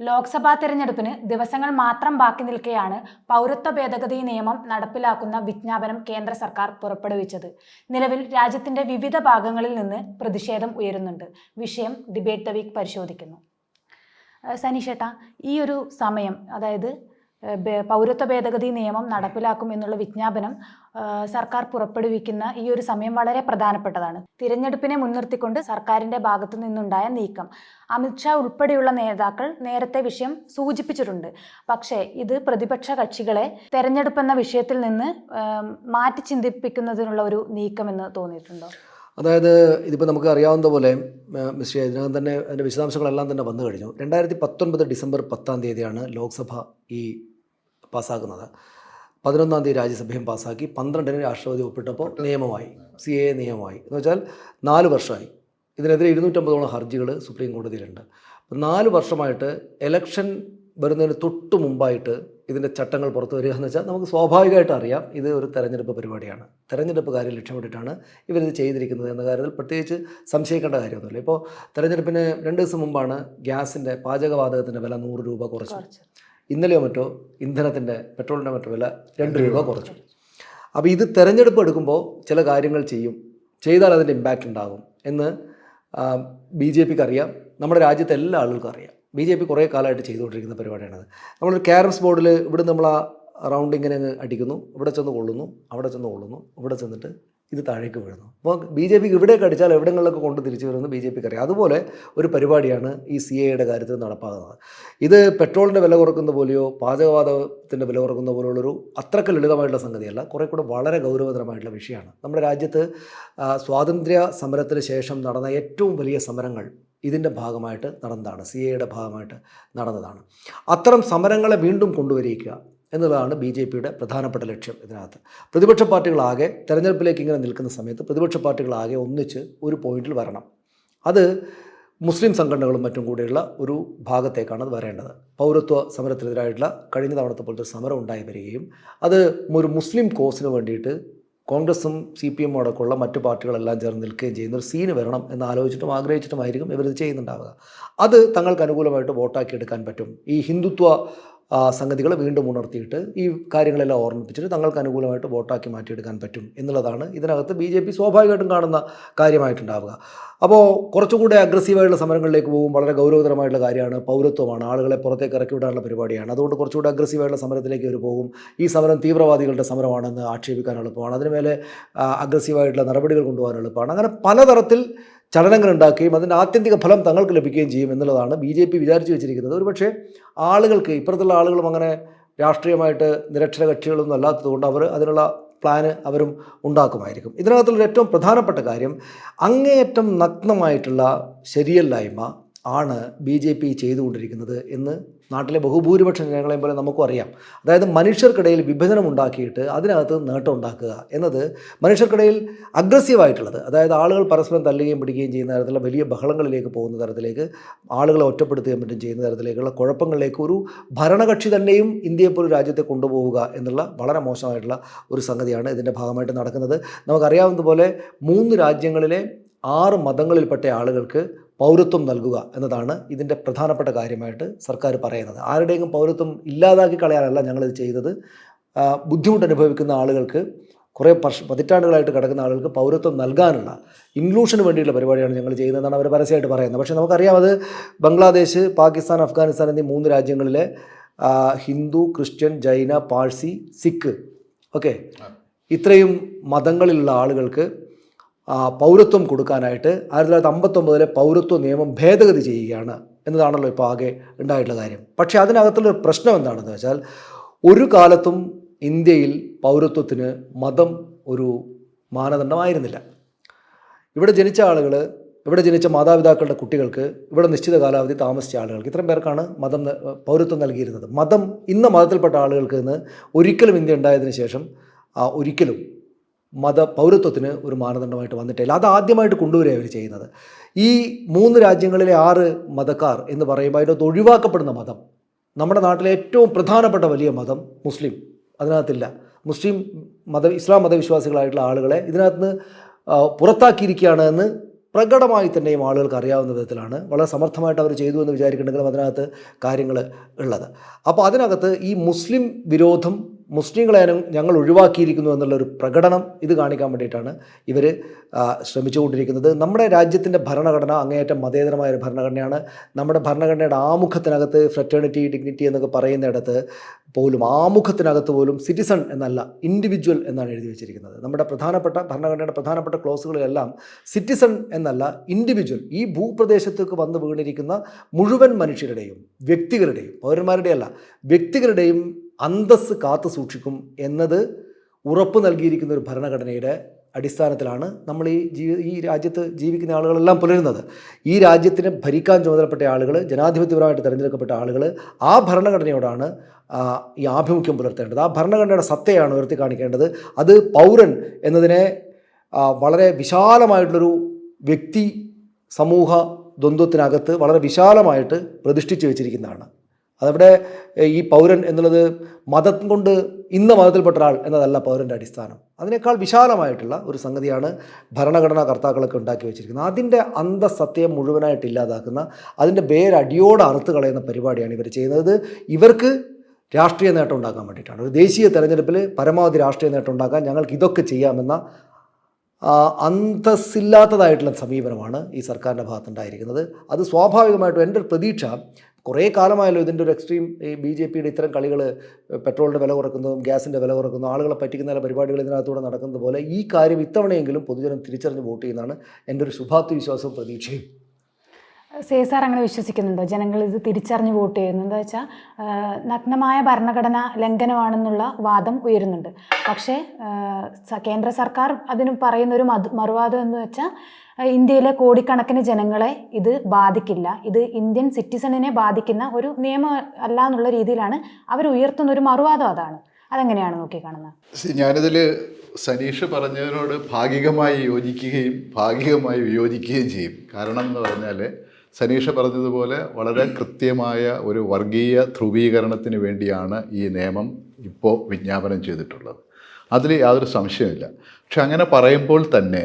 ലോക്സഭാ തെരഞ്ഞെടുപ്പിന് ദിവസങ്ങൾ മാത്രം ബാക്കി നിൽക്കെയാണ് പൗരത്വ ഭേദഗതി നിയമം നടപ്പിലാക്കുന്ന വിജ്ഞാപനം കേന്ദ്ര സർക്കാർ പുറപ്പെടുവിച്ചത്. നിലവിൽ രാജ്യത്തിന്റെ വിവിധ ഭാഗങ്ങളിൽ നിന്ന് പ്രതിഷേധം ഉയരുന്നുണ്ട്. വിഷയം ഡിബേറ്റ് ദ വീക്ക് പരിശോധിക്കുന്നു. സനീഷേട്ട ഈ ഒരു സമയം അതായത് പൗരത്വ ഭേദഗതി നിയമം നടപ്പിലാക്കും എന്നുള്ള വിജ്ഞാപനം സർക്കാർ പുറപ്പെടുവിക്കുന്ന ഈ ഒരു സമയം വളരെ പ്രധാനപ്പെട്ടതാണ്. തിരഞ്ഞെടുപ്പിനെ മുൻനിർത്തിക്കൊണ്ട് സർക്കാരിന്റെ ഭാഗത്തു നിന്നുണ്ടായ നീക്കം. അമിത്ഷാ ഉൾപ്പെടെയുള്ള നേതാക്കൾ നേരത്തെ വിഷയം സൂചിപ്പിച്ചിട്ടുണ്ട്. പക്ഷേ ഇത് പ്രതിപക്ഷ കക്ഷികളെ തെരഞ്ഞെടുപ്പ് എന്ന വിഷയത്തിൽ നിന്ന് മാറ്റി ചിന്തിപ്പിക്കുന്നതിനുള്ള ഒരു നീക്കമെന്ന് തോന്നിയിട്ടുണ്ടോ? അതായത് ഇതിപ്പോൾ നമുക്ക് അറിയാവുന്ന പോലെ മിസ്റ്റർ ഇതിനകം തന്നെ അതിന്റെ വിശദാംശങ്ങളെല്ലാം തന്നെ വന്നു കഴിഞ്ഞു. രണ്ടായിരത്തി പത്തൊൻപത് ഡിസംബർ പത്താം തീയതിയാണ് ലോക്സഭ ഈ പാസ്സാക്കുന്നത്. പതിനൊന്നാം തീയതി രാജ്യസഭയും പാസ്സാക്കി പന്ത്രണ്ടിന് രാഷ്ട്രപതി ഒപ്പിട്ടപ്പോൾ നിയമമായി സി എ നിയമമായി. എന്ന് വെച്ചാൽ നാല് വർഷമായി. ഇതിനെതിരെ ഇരുന്നൂറ്റമ്പതോളം ഹർജികൾ സുപ്രീം കോടതിയിലുണ്ട്. നാല് വർഷമായിട്ട് എലക്ഷൻ വരുന്നതിന് തൊട്ട് മുമ്പായിട്ട് ഇതിന്റെ ചട്ടങ്ങൾ പുറത്തു വരിക എന്ന് വെച്ചാൽ നമുക്ക് സ്വാഭാവികമായിട്ട് അറിയാം ഇത് ഒരു തെരഞ്ഞെടുപ്പ് പരിപാടിയാണ്. തെരഞ്ഞെടുപ്പ് കാര്യം ലക്ഷ്യമിട്ടിട്ടാണ് ഇവരിത് ചെയ്തിരിക്കുന്നത് എന്ന കാര്യത്തിൽ പ്രത്യേകിച്ച് സംശയിക്കേണ്ട കാര്യമൊന്നുമില്ല. ഇപ്പോൾ തെരഞ്ഞെടുപ്പിന് രണ്ട് ദിവസം മുമ്പാണ് ഗ്യാസിന്റെ പാചകവാതകത്തിന്റെ വില നൂറ് രൂപ കുറച്ചു. ഇന്നലെയോ മറ്റോ ഇന്ധനത്തിന്റെ പെട്രോളിന്റെ മറ്റോ വില രണ്ട് രൂപ കുറച്ചു. അപ്പോൾ ഇത് തിരഞ്ഞെടുപ്പ് എടുക്കുമ്പോൾ ചില കാര്യങ്ങൾ ചെയ്യും. ചെയ്താൽ അതിന്റെ ഇമ്പാക്റ്റ് ഉണ്ടാകും എന്ന് ബി ജെ പിക്ക് അറിയാം. നമ്മുടെ രാജ്യത്തെ എല്ലാ ആളുകൾക്കും അറിയാം. ബി ജെ പി കുറേ കാലമായിട്ട് ചെയ്തുകൊണ്ടിരിക്കുന്ന പരിപാടിയാണത് നമ്മളൊരു ക്യാരംസ് ബോർഡിൽ ഇവിടെ നമ്മൾ ആ റൗണ്ട് ഇങ്ങനെ അങ്ങ് അടിക്കുന്നു. ഇവിടെ ചെന്ന് കൊള്ളുന്നു അവിടെ ചെന്ന് കൊള്ളുന്നു ഇവിടെ ചെന്നിട്ട് ഇത് താഴേക്ക് വീഴുന്നു. അപ്പോൾ ബി ജെ പിക്ക് ഇവിടേക്ക് അടിച്ചാൽ എവിടെങ്ങളിലൊക്കെ കൊണ്ട് തിരിച്ചു വരുമെന്ന് ബി ജെ പിക്ക് അറിയാം അതുപോലെ ഒരു പരിപാടിയാണ് ഈ സി എയുടെ കാര്യത്തിൽ നടപ്പാകുന്നത്. ഇത് പെട്രോളിന്റെ വില കുറക്കുന്ന പോലെയോ പാചകവാതകത്തിന്റെ വില കുറക്കുന്ന പോലെയുള്ളൊരു അത്രയ്ക്ക് ലളിതമായിട്ടുള്ള സംഗതിയല്ല. കുറേ കൂടെ വളരെ ഗൗരവതരമായിട്ടുള്ള വിഷയമാണ്. നമ്മുടെ രാജ്യത്ത് സ്വാതന്ത്ര്യ സമരത്തിന് ശേഷം നടന്ന ഏറ്റവും വലിയ സമരങ്ങൾ ഇതിന്റെ ഭാഗമായിട്ട് നടന്നതാണ് സി എയുടെ ഭാഗമായിട്ട് നടന്നതാണ്. അത്തരം സമരങ്ങളെ വീണ്ടും കൊണ്ടുവരിക എന്നുള്ളതാണ് ബി ജെ പിയുടെ പ്രധാനപ്പെട്ട ലക്ഷ്യം ഇതിനകത്ത്. പ്രതിപക്ഷ പാർട്ടികളാകെ തെരഞ്ഞെടുപ്പിലേക്ക് ഇങ്ങനെ നിൽക്കുന്ന സമയത്ത് പ്രതിപക്ഷ പാർട്ടികളാകെ ഒന്നിച്ച് ഒരു പോയിന്റിൽ വരണം. അത് മുസ്ലിം സംഘടനകളും മറ്റും കൂടെയുള്ള ഒരു ഭാഗത്തേക്കാണ് അത് വരേണ്ടത്. പൗരത്വ സമരത്തിനെതിരായിട്ടുള്ള കഴിഞ്ഞ തവണത്തെ പോലത്തെ സമരം ഉണ്ടായി വരികയും അത് ഒരു മുസ്ലിം കോസിന് വേണ്ടിയിട്ട് കോൺഗ്രസും സി പി എമ്മും അടക്കമുള്ള മറ്റു പാർട്ടികളെല്ലാം ചേർന്ന് നിൽക്കുകയും ചെയ്യുന്ന ഒരു സീന് വരണം എന്ന് ആലോചിച്ചിട്ടും ആഗ്രഹിച്ചിട്ടുമായിരിക്കും ഇത് ചെയ്യുന്നുണ്ടാവുക. അത് തങ്ങൾക്ക് അനുകൂലമായിട്ട് വോട്ടാക്കി എടുക്കാൻ പറ്റും. ഈ ഹിന്ദുത്വ ആ, സംഗതികളെ വീണ്ടും ഉണർത്തിയിട്ട് ഈ കാര്യങ്ങളെല്ലാം ഓർമ്മിപ്പിച്ചിട്ട് തങ്ങൾക്ക് അനുകൂലമായിട്ട് വോട്ടാക്കി മാറ്റിയെടുക്കാൻ പറ്റും എന്നുള്ളതാണ് ഇതിനകത്ത് ബി ജെ പി സ്വാഭാവികമായിട്ടും കാണുന്ന കാര്യമായിട്ടുണ്ടാവുക. അപ്പോൾ കുറച്ചുകൂടെ അഗ്രസീവായിട്ടുള്ള സമരങ്ങളിലേക്ക് പോകും വളരെ ഗൗരവതരമായിട്ടുള്ള കാര്യമാണ് പൗരത്വമാണ് ആളുകളെ പുറത്തേക്ക് ഇറക്കി വിടാനുള്ള പരിപാടിയാണ്. അതുകൊണ്ട് കുറച്ചുകൂടെ അഗ്രസീവായിട്ടുള്ള സമരത്തിലേക്ക് അവർ പോകും. ഈ സമരം തീവ്രവാദികളുടെ സമരമാണെന്ന് ആക്ഷേപിക്കാൻ എളുപ്പമാണ്. അതിന് മേലെ ആ, അഗ്രസീവായിട്ടുള്ള നടപടികൾ കൊണ്ടുപോകാൻ എളുപ്പമാണ്. അങ്ങനെ പലതരത്തിൽ ചലനങ്ങൾ ഉണ്ടാക്കുകയും അതിന്റെ ആത്യന്തിക ഫലം തങ്ങൾക്ക് ലഭിക്കുകയും ചെയ്യും എന്നുള്ളതാണ് ബി ജെ പി വിചാരിച്ചു വെച്ചിരിക്കുന്നത്. ഒരുപക്ഷെ ആളുകൾക്ക് ഇപ്പുറത്തുള്ള ആളുകളും അങ്ങനെ രാഷ്ട്രീയമായിട്ട് നിരക്ഷര കക്ഷികളൊന്നും അല്ലാത്തതുകൊണ്ട് അവർ അതിനുള്ള പ്ലാന് അവരും ഉണ്ടാക്കുമായിരിക്കും. ഇതിനകത്തുള്ള ഏറ്റവും പ്രധാനപ്പെട്ട കാര്യം അങ്ങേയറ്റം നഗ്നമായിട്ടുള്ള ശരിയല്ലായ്മ ആണ് ബി ജെ പി ചെയ്തുകൊണ്ടിരിക്കുന്നത് എന്ന് നാട്ടിലെ ബഹുഭൂരിപക്ഷം ജനങ്ങളെയും പോലെ നമുക്കും അറിയാം. അതായത് മനുഷ്യർക്കിടയിൽ വിഭജനം ഉണ്ടാക്കിയിട്ട് അതിനകത്ത് നേട്ടം ഉണ്ടാക്കുക എന്നത് മനുഷ്യർക്കിടയിൽ അഗ്രസീവായിട്ടുള്ളത്. അതായത് ആളുകൾ പരസ്പരം തല്ലുകയും പിടിക്കുകയും ചെയ്യുന്ന തരത്തിലുള്ള വലിയ ബഹളങ്ങളിലേക്ക് പോകുന്ന തരത്തിലേക്ക് ആളുകളെ ഒറ്റപ്പെടുത്തുകയും മറ്റും ചെയ്യുന്ന തരത്തിലേക്കുള്ള കുഴപ്പങ്ങളിലേക്ക് ഒരു ഭരണകക്ഷി തന്നെയും ഇന്ത്യയെപ്പോലൊരു രാജ്യത്തെ കൊണ്ടുപോവുക എന്നുള്ള വളരെ മോശമായിട്ടുള്ള ഒരു സംഗതിയാണ് ഇതിന്റെ ഭാഗമായിട്ട് നടക്കുന്നത്. നമുക്കറിയാവുന്നതുപോലെ മൂന്ന് രാജ്യങ്ങളിലെ ആറ് മതങ്ങളിൽപ്പെട്ട ആളുകൾക്ക് പൗരത്വം നൽകുക എന്നതാണ് ഇതിന്റെ പ്രധാനപ്പെട്ട കാര്യമായിട്ട് സർക്കാർ പറയുന്നത്. ആരുടെയും പൗരത്വം ഇല്ലാതാക്കി കളയാനല്ല ഞങ്ങളിത് ചെയ്തത്. ബുദ്ധിമുട്ട് അനുഭവിക്കുന്ന ആളുകൾക്ക് കുറേ വർഷ പതിറ്റാണ്ടുകളായിട്ട് കിടക്കുന്ന ആളുകൾക്ക് പൗരത്വം നൽകാനുള്ള ഇൻക്ലൂഷന് വേണ്ടിയുള്ള പരിപാടിയാണ് ഞങ്ങൾ ചെയ്യുന്നതെന്നാണ് അവർ പരസ്യമായിട്ട് പറയുന്നത്. പക്ഷേ നമുക്കറിയാം അത് ബംഗ്ലാദേശ് പാകിസ്ഥാൻ അഫ്ഗാനിസ്ഥാൻ എന്നീ മൂന്ന് രാജ്യങ്ങളിലെ ഹിന്ദു ക്രിസ്ത്യൻ ജൈന പാഴ്സി സിഖ് ഓക്കെ? ഇത്രയും മതങ്ങളിലുള്ള ആളുകൾക്ക് പൗരത്വം കൊടുക്കാനായിട്ട് ആയിരത്തി തൊള്ളായിരത്തി അമ്പത്തൊമ്പതിലെ പൗരത്വ നിയമം ഭേദഗതി ചെയ്യുകയാണ് എന്നതാണല്ലോ ഇപ്പോൾ ആകെ ഉണ്ടായിട്ടുള്ള കാര്യം. പക്ഷേ അതിനകത്തുള്ള പ്രശ്നം എന്താണെന്ന് വെച്ചാൽ ഒരു കാലത്തും ഇന്ത്യയിൽ പൗരത്വത്തിന് മതം ഒരു മാനദണ്ഡമായിരുന്നില്ല. ഇവിടെ ജനിച്ച ആളുകൾ ഇവിടെ ജനിച്ച മാതാപിതാക്കളുടെ കുട്ടികൾക്ക് ഇവിടെ നിശ്ചിത കാലാവധി താമസിച്ച ആളുകൾക്ക് ഇത്രയും പേർക്കാണ് മതം പൗരത്വം നൽകിയിരുന്നത്. മതം ഇന്ന മതത്തിൽപ്പെട്ട ആളുകൾക്ക് ഇന്ന് ഒരിക്കലും ഇന്ത്യ ഉണ്ടായതിനു ശേഷം ഒരിക്കലും മത പൗരത്വത്തിന് ഒരു മാനദണ്ഡമായിട്ട് വന്നിട്ടില്ല അത് ആദ്യമായിട്ട് കൊണ്ടുവരിക അവർ ചെയ്യുന്നത്. ഈ മൂന്ന് രാജ്യങ്ങളിലെ ആറ് മതക്കാർ എന്ന് പറയുമ്പോൾ അതിനകത്ത് ഒഴിവാക്കപ്പെടുന്ന മതം നമ്മുടെ നാട്ടിലെ ഏറ്റവും പ്രധാനപ്പെട്ട വലിയ മതം മുസ്ലിം. അതിനകത്തില്ല. മുസ്ലിം മത ഇസ്ലാം മതവിശ്വാസികളായിട്ടുള്ള ആളുകളെ ഇതിനകത്ത് പുറത്താക്കിയിരിക്കുകയാണ് എന്ന് പ്രകടമായി തന്നെയും ആളുകൾക്ക് അറിയാവുന്ന വിധത്തിലാണ് വളരെ സമർത്ഥമായിട്ട് അവർ ചെയ്തു എന്ന് വിചാരിക്കുന്നുണ്ടെങ്കിലും അതിനകത്ത് കാര്യങ്ങൾ ഉള്ളത്. അപ്പോൾ അതിനകത്ത് ഈ മുസ്ലിം വിരോധം മുസ്ലിങ്ങളെ ഞങ്ങൾ ഒഴിവാക്കിയിരിക്കുന്നു എന്നുള്ളൊരു പ്രകടനം ഇത് കാണിക്കാൻ വേണ്ടിയിട്ടാണ് ഇവർ ശ്രമിച്ചുകൊണ്ടിരിക്കുന്നത്. നമ്മുടെ രാജ്യത്തിന്റെ ഭരണഘടന അങ്ങേയറ്റം മതേതരമായ ഒരു ഭരണഘടനയാണ്. നമ്മുടെ ഭരണഘടനയുടെ ആമുഖത്തിനകത്ത് ഫ്രറ്റേണിറ്റി ഡിഗ്നിറ്റി എന്നൊക്കെ പറയുന്നിടത്ത് പോലും ആമുഖത്തിനകത്ത് പോലും സിറ്റിസൺ എന്നല്ല ഇൻഡിവിജ്വൽ എന്നാണ് എഴുതി വെച്ചിരിക്കുന്നത്. നമ്മുടെ പ്രധാനപ്പെട്ട ഭരണഘടനയുടെ പ്രധാനപ്പെട്ട ക്ലോസുകളെല്ലാം സിറ്റിസൺ എന്നല്ല ഇൻഡിവിജ്വൽ ഈ ഭൂപ്രദേശത്തേക്ക് വന്ന് വീണിരിക്കുന്ന മുഴുവൻ മനുഷ്യരുടെയും വ്യക്തികളുടെയും പൗരന്മാരുടെയല്ല വ്യക്തികളുടെയും അന്തസ്സ് കാത്തു സൂക്ഷിക്കും എന്നത് ഉറപ്പ് നൽകിയിരിക്കുന്ന ഒരു ഭരണഘടനയുടെ അടിസ്ഥാനത്തിലാണ് നമ്മൾ ഈ ജീവി ഈ രാജ്യത്ത് ജീവിക്കുന്ന ആളുകളെല്ലാം പുലരുന്നത്. ഈ രാജ്യത്തിനെ ഭരിക്കാൻ ചുമതലപ്പെട്ട ആളുകൾ ജനാധിപത്യപരമായിട്ട് തിരഞ്ഞെടുക്കപ്പെട്ട ആളുകൾ ആ ഭരണഘടനയോടാണ് ഈ ആഭിമുഖ്യം പുലർത്തേണ്ടത്. ആ ഭരണഘടനയുടെ സത്തയാണ് ഉയർത്തി കാണിക്കേണ്ടത്. അത് പൗരൻ എന്നതിനെ വളരെ വിശാലമായിട്ടുള്ളൊരു വ്യക്തി സമൂഹ ദ്വന്ദ്വത്തിനകത്ത് വളരെ വിശാലമായിട്ട് പ്രതിഷ്ഠിച്ചു വെച്ചിരിക്കുന്നതാണ്. അതവിടെ ഈ പൗരൻ എന്നുള്ളത് മതം കൊണ്ട് ഇന്ന മതത്തിൽപ്പെട്ട ഒരാൾ എന്നതല്ല പൗരന്റെ അടിസ്ഥാനം. അതിനേക്കാൾ വിശാലമായിട്ടുള്ള ഒരു സംഗതിയാണ് ഭരണഘടനാ കർത്താക്കളൊക്കെ ഉണ്ടാക്കി വെച്ചിരിക്കുന്നത്. അതിന്റെ അന്തസത്യം മുഴുവനായിട്ട് ഇല്ലാതാക്കുന്ന അതിന്റെ വേരടിയോട് അറുത്ത് കളയുന്ന പരിപാടിയാണ് ഇവർ ചെയ്യുന്നത്. ഇവർക്ക് രാഷ്ട്രീയ നേട്ടം ഉണ്ടാക്കാൻ വേണ്ടിയിട്ടാണ്. ഒരു ദേശീയ തെരഞ്ഞെടുപ്പിൽ പരമാവധി രാഷ്ട്രീയ നേട്ടം ഉണ്ടാക്കാൻ ഞങ്ങൾക്ക് ഇതൊക്കെ ചെയ്യാമെന്ന അന്തസ്സില്ലാത്തതായിട്ടുള്ള സമീപനമാണ് ഈ സർക്കാരിന്റെ ഭാഗത്തുണ്ടായിരിക്കുന്നത്. അത് സ്വാഭാവികമായിട്ടും എന്റെ പ്രതീക്ഷ കുറേ കാലമായല്ലോ ഇതിന്റെ ഒരു എക്സ്ട്രീം ഈ ബി ജെ പിയുടെ ഇത്തരം കളികൾ പെട്രോളിന്റെ വില കുറക്കുന്നതും ഗ്യാസിന്റെ വില കുറക്കുന്നതും ആളുകളെ പറ്റിക്കുന്ന പല പരിപാടികൾ ഇതിനകത്തൂടെ നടക്കുന്നത് പോലെ ഈ കാര്യം ഇത്തവണയെങ്കിലും പൊതുജനം തിരിച്ചറിഞ്ഞ് വോട്ട് ചെയ്യുന്നതാണ് എന്റെ ഒരു ശുഭാപ്തി വിശ്വാസവും പ്രതീക്ഷയും. സേസാർ അങ്ങനെ വിശ്വസിക്കുന്നുണ്ടോ? ജനങ്ങൾ ഇത് തിരിച്ചറിഞ്ഞ് വോട്ട് ചെയ്യുന്നു. എന്താ വെച്ചാൽ നഗ്നമായ ഭരണഘടന ലംഘനമാണെന്നുള്ള വാദം ഉയരുന്നുണ്ട്. പക്ഷേ കേന്ദ്ര സർക്കാർ അതിന് പറയുന്ന ഒരു മധു മറുവാദം എന്ന് വെച്ചാൽ ഇന്ത്യയിലെ കോടിക്കണക്കിന് ജനങ്ങളെ ഇത് ബാധിക്കില്ല. ഇത് ഇന്ത്യൻ സിറ്റിസണിനെ ബാധിക്കുന്ന ഒരു നിയമം അല്ല എന്നുള്ള രീതിയിലാണ് അവർ ഉയർത്തുന്ന ഒരു മറുവാദം അതാണ്. അതെങ്ങനെയാണ് നോക്കിക്കാണുന്നത് സി- ഞാനിതിൽ സനീഷ് പറഞ്ഞതിനോട് ഭാഗികമായി യോജിക്കുകയും ഭാഗികമായി വിയോജിക്കുകയും ചെയ്യും. കാരണം എന്ന് പറഞ്ഞാൽ സനീഷ് പറഞ്ഞതുപോലെ വളരെ കൃത്യമായ ഒരു വർഗീയ ധ്രുവീകരണത്തിന് വേണ്ടിയാണ് ഈ നിയമം ഇപ്പോൾ വിജ്ഞാപനം ചെയ്തിട്ടുള്ളത്. അതിൽ യാതൊരു സംശയമില്ല പക്ഷെ അങ്ങനെ പറയുമ്പോൾ തന്നെ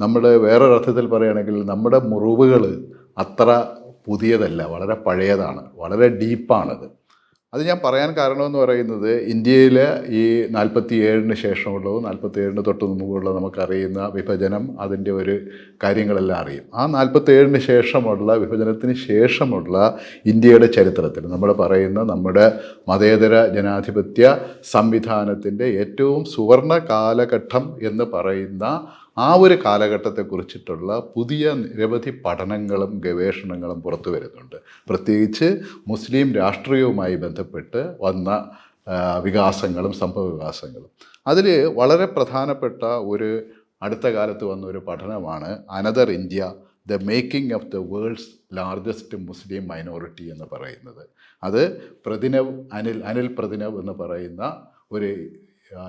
നമ്മൾ വേറൊരർത്ഥത്തിൽ പറയുകയാണെങ്കിൽ നമ്മുടെ മുറിവുകൾ അത്ര പുതിയതല്ല വളരെ പഴയതാണ് വളരെ ഡീപ്പാണത്. അത് ഞാൻ പറയാൻ കാരണമെന്ന് പറയുന്നത് ഇന്ത്യയിൽ ഈ നാൽപ്പത്തി ഏഴിന് ശേഷമുള്ളതും നാൽപ്പത്തി ഏഴിന് തൊട്ട് മുമ്പുള്ള നമുക്കറിയുന്ന വിഭജനം അതിന്റെ ഒരു കാര്യങ്ങളെല്ലാം അറിയും. ആ നാൽപ്പത്തി ഏഴിന് ശേഷമുള്ള വിഭജനത്തിന് ശേഷമുള്ള ഇന്ത്യയുടെ ചരിത്രത്തിൽ നമ്മൾ പറയുന്ന നമ്മുടെ മതേതര ജനാധിപത്യ സംവിധാനത്തിന്റെ ഏറ്റവും സുവർണ കാലഘട്ടം എന്ന് പറയുന്ന ആ ഒരു കാലഘട്ടത്തെ കുറിച്ചിട്ടുള്ള പുതിയ നിരവധി പഠനങ്ങളും ഗവേഷണങ്ങളും പുറത്തു വരുന്നുണ്ട്. പ്രത്യേകിച്ച് മുസ്ലിം രാഷ്ട്രീയവുമായി ബന്ധപ്പെട്ട് വന്ന വികാസങ്ങളും സംഭവ വികാസങ്ങളും. അതിൽ വളരെ പ്രധാനപ്പെട്ട ഒരു അടുത്ത കാലത്ത് വന്ന ഒരു പഠനമാണ് another India the making of the world's largest Muslim minority എന്ന് പറയുന്നത്. അത് പ്രതിനവ് അനിൽ അനിൽ പ്രതിനവ് എന്ന് പറയുന്ന ഒരു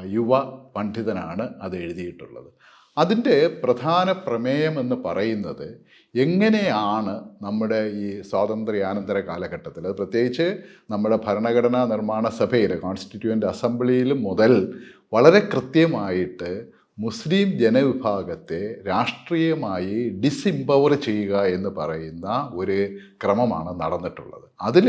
യുവ പണ്ഡിതനാണ് അത് എഴുതിയിട്ടുള്ളത്. അതിന്റെ പ്രധാന പ്രമേയം എന്ന് പറയുന്നത് എങ്ങനെയാണ് നമ്മുടെ ഈ സ്വാതന്ത്ര്യാനന്തര കാലഘട്ടത്തിൽ അത് പ്രത്യേകിച്ച് നമ്മുടെ ഭരണഘടനാ നിർമ്മാണ സഭയിൽ കോൺസ്റ്റിറ്റ്യൂവന്റ് അസംബ്ലിയിൽ മുതൽ വളരെ കൃത്യമായിട്ട് മുസ്ലിം ജനവിഭാഗത്തെ രാഷ്ട്രീയമായി ഡിസിംപവർ ചെയ്യുക എന്ന് പറയുന്ന ഒരു ക്രമമാണ് നടന്നിട്ടുള്ളത്. അതിൽ